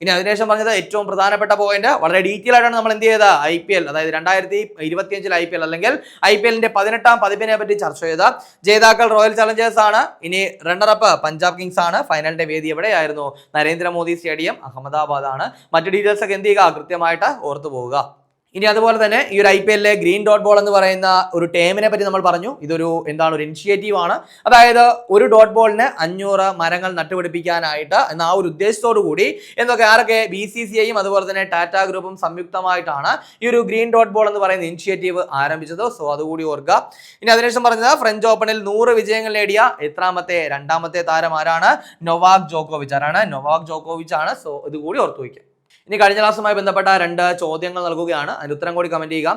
ഇനി അതിനുശേഷം പറഞ്ഞത് ഏറ്റവും പ്രധാനപ്പെട്ട പോയിന്റ് വളരെ ഡീറ്റെയിൽ ആയിട്ടാണ് നമ്മൾ എന്ത് ചെയ്തത്? ഐ പി എൽ അതായത് രണ്ടായിരത്തി ഇരുപത്തിയഞ്ചിൽ ഐ പി എൽ അല്ലെങ്കിൽ ഐ പി എല്ലിന്റെ പതിനെട്ടാം പതിപ്പിനെ പറ്റി ചർച്ച ചെയ്ത ജേതാക്കൾ റോയൽ ചലഞ്ചേഴ്സ് ആണ്. ഇനി റണ്ണറപ്പ് പഞ്ചാബ് കിങ്സ് ആണ്. ഫൈനലിന്റെ വേദി എവിടെയായിരുന്നു? നരേന്ദ്രമോദി സ്റ്റേഡിയം അഹമ്മദാബാദ് ആണ്. മറ്റു ഡീറ്റെയിൽസ് ഒക്കെ എന്ത് ചെയ്യുക? കൃത്യമായിട്ട് ഓർത്തു പോവുക. ഇനി അതുപോലെ തന്നെ ഈ ഒരു ഐ പി എല്ലിലെ ഗ്രീൻ ഡോട്ട് ബോൾ എന്ന് പറയുന്ന ഒരു ടേമിനെ പറ്റി നമ്മൾ പറഞ്ഞു. ഇതൊരു എന്താണ് ഒരു ഇനിഷ്യേറ്റീവ് ആണ്. അതായത് ഒരു ഡോട്ട് ബോളിന് അഞ്ഞൂറ് മരങ്ങൾ നട്ടുപിടിപ്പിക്കാനായിട്ട് എന്ന ആ ഒരു ഉദ്ദേശത്തോടു കൂടി എന്തൊക്കെ ആരൊക്കെ ബി സി സി ഐയും അതുപോലെ തന്നെ ടാറ്റ ഗ്രൂപ്പും സംയുക്തമായിട്ടാണ് ഈ ഒരു ഗ്രീൻ ഡോട്ട് ബോൾ എന്ന് പറയുന്ന ഇനിഷ്യേറ്റീവ് ആരംഭിച്ചത്. സോ അതുകൂടി ഓർക്കുക. ഇനി അതിനുശേഷം പറഞ്ഞത് ഫ്രഞ്ച് ഓപ്പണിൽ നൂറ് വിജയങ്ങൾ നേടിയ എത്രാമത്തെ രണ്ടാമത്തെ താരം ആരാണ്? നൊവാക് ജോക്കോവിച്ച് ആരാണ്? നൊവാക് ജോക്കോവിച്ച് ആണ്. സോ ഇതുകൂടി ഓർത്തു വയ്ക്കുക ഇനി കഴിഞ്ഞ ക്ലാസ്സുമായി ബന്ധപ്പെട്ട രണ്ട് ചോദ്യങ്ങൾ നൽകുകയാണ്. അതിന് ഉത്തരം കൂടി കമന്റ് ചെയ്യുക.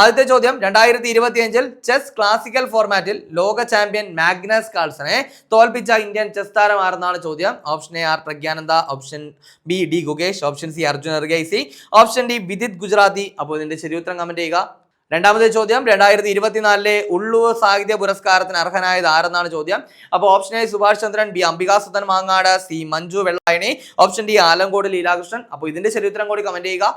ആദ്യത്തെ ചോദ്യം രണ്ടായിരത്തി ഇരുപത്തിയഞ്ചിൽ ചെസ് ക്ലാസിക്കൽ ഫോർമാറ്റിൽ ലോക ചാമ്പ്യൻ മാഗ്നസ് കാൾസനെ തോൽപ്പിച്ച ഇന്ത്യൻ ചെസ് താരം ആരെന്നാണ് ചോദ്യം? Option A R Praggnanandhaa option B D Gukesh option C Arjun Erigaisi option D Vidit Gujrathi. അപ്പോൾ ഇതിന്റെ ശരി ഉത്തരം കമന്റ് ചെയ്യുക. രണ്ടാമത്തെ ചോദ്യം രണ്ടായിരത്തി ഇരുപത്തിനാലിലെ ഉള്ളൂർ സാഹിത്യ പുരസ്കാരത്തിന് അർഹനായത് ആരെന്നാണ് ചോദ്യം? അപ്പോൾ option A Subhash Chandran B Ambikasuthan Mangad C Manju Vellayani option D Alankode Leelakrishnan. അപ്പോൾ ഇതിന്റെ ശരി ഉത്തരം കൂടി കമന്റ് ചെയ്യുക.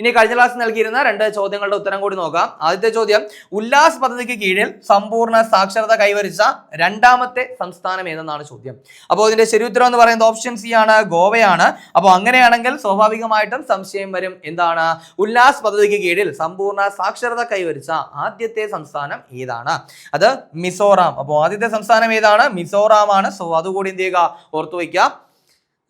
ഇനി കഴിഞ്ഞ ക്ലാസ് നൽകിയിരുന്ന രണ്ട് ചോദ്യങ്ങളുടെ ഉത്തരം കൂടി നോക്കാം. ആദ്യത്തെ ചോദ്യം ഉല്ലാസ് പദ്ധതിക്ക് കീഴിൽ സമ്പൂർണ സാക്ഷരത കൈവരിച്ച രണ്ടാമത്തെ സംസ്ഥാനം ഏതെന്നാണ് ചോദ്യം. അപ്പോൾ ഇതിന്റെ ശരി ഉത്തരം എന്ന് പറയുന്നത് ഓപ്ഷൻ സി ആണ് ഗോവയാണ്. അപ്പോൾ അങ്ങനെയാണെങ്കിൽ സ്വാഭാവികമായിട്ടും സംശയം വരും. എന്താണ്? ഉല്ലാസ് പദ്ധതിക്ക് കീഴിൽ സമ്പൂർണ സാക്ഷരത കൈവരിച്ച ആദ്യത്തെ സംസ്ഥാനം ഏതാണ്? അത് മിസോറാം. അപ്പോൾ ആദ്യത്തെ സംസ്ഥാനം ഏതാണ്? മിസോറാം ആണ് സോ അതുകൂടി എന്ത് ചെയ്യുക? ഓർത്തു വയ്ക്കുക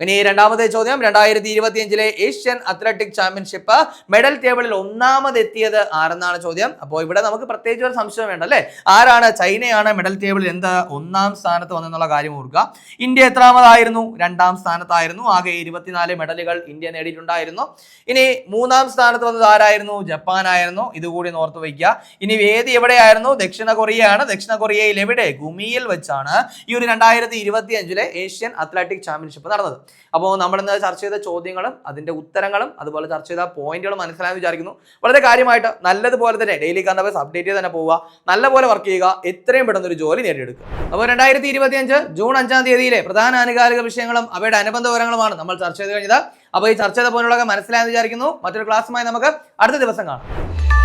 ഇനി രണ്ടാമത്തെ ചോദ്യം. രണ്ടായിരത്തി ഇരുപത്തിയഞ്ചിലെ ഏഷ്യൻ അത്ലറ്റിക് ചാമ്പ്യൻഷിപ്പ് മെഡൽ ടേബിളിൽ ഒന്നാമത് എത്തിയത് ആരെന്നാണ് ചോദ്യം? അപ്പോൾ ഇവിടെ നമുക്ക് പ്രത്യേകിച്ച് ഒരു സംശയം വേണ്ട അല്ലേ? ആരാണ് ചൈനയാണ് മെഡൽ ടേബിളിൽ എന്ത് ഒന്നാം സ്ഥാനത്ത് വന്നെന്നുള്ള കാര്യം ഓർക്കുക. ഇന്ത്യ എത്രാമതായിരുന്നു? രണ്ടാം സ്ഥാനത്തായിരുന്നു. ആകെ ഇരുപത്തിനാല് മെഡലുകൾ ഇന്ത്യ നേടിയിട്ടുണ്ടായിരുന്നു. ഇനി മൂന്നാം സ്ഥാനത്ത് വന്നത് ആരായിരുന്നു? ജപ്പാനായിരുന്നു. ഇതുകൂടി ഓർത്തു വയ്ക്കുക. ഇനി വേദി എവിടെയായിരുന്നു? ദക്ഷിണ കൊറിയയാണ്. ദക്ഷിണ കൊറിയയിൽ എവിടെ? ഗുമിയിൽ വെച്ചാണ് ഈ ഒരു രണ്ടായിരത്തി ഇരുപത്തി അഞ്ചിലെ ഏഷ്യൻ അത്ലറ്റിക് ചാമ്പ്യൻഷിപ്പ് നടന്നത്. അപ്പോൾ നമ്മൾ ഇന്ന് ചർച്ച ചെയ്ത ചോദ്യങ്ങളും അതിന്റെ ഉത്തരങ്ങളും അതുപോലെ ചർച്ച ചെയ്ത പോയിന്റുകളും മനസ്സിലായെന്ന് വിചാരിക്കുന്നു. വളരെ കാര്യമായിട്ട് നല്ലതുപോലെ തന്നെ ഡെയിലി കണ്ടവേഴ്സ് അപ്ഡേറ്റ് ചെയ്ത് തന്നെ പോവുക. നല്ലപോലെ വർക്ക് ചെയ്യുക. എത്രയും പെട്ടെന്ന് ഒരു ജോലി നേടിയെടുക്കുക. അപ്പോൾ രണ്ടായിരത്തി ഇരുപത്തി അഞ്ച് ജൂൺ അഞ്ചാം തീയതിയിലെ പ്രധാന ആനുകാലിക വിഷയങ്ങളും അവയുടെ അനുബന്ധ വിവരങ്ങളുമാണ് നമ്മൾ ചർച്ച ചെയ്ത് കഴിഞ്ഞത്. അപ്പോൾ ഈ ചർച്ച ചെയ്ത പോലുള്ളതൊക്കെ മനസ്സിലായെന്ന് വിചാരിക്കുന്നു. മറ്റൊരു ക്ലാസ്സുമായി നമുക്ക് അടുത്ത ദിവസം കാണാം.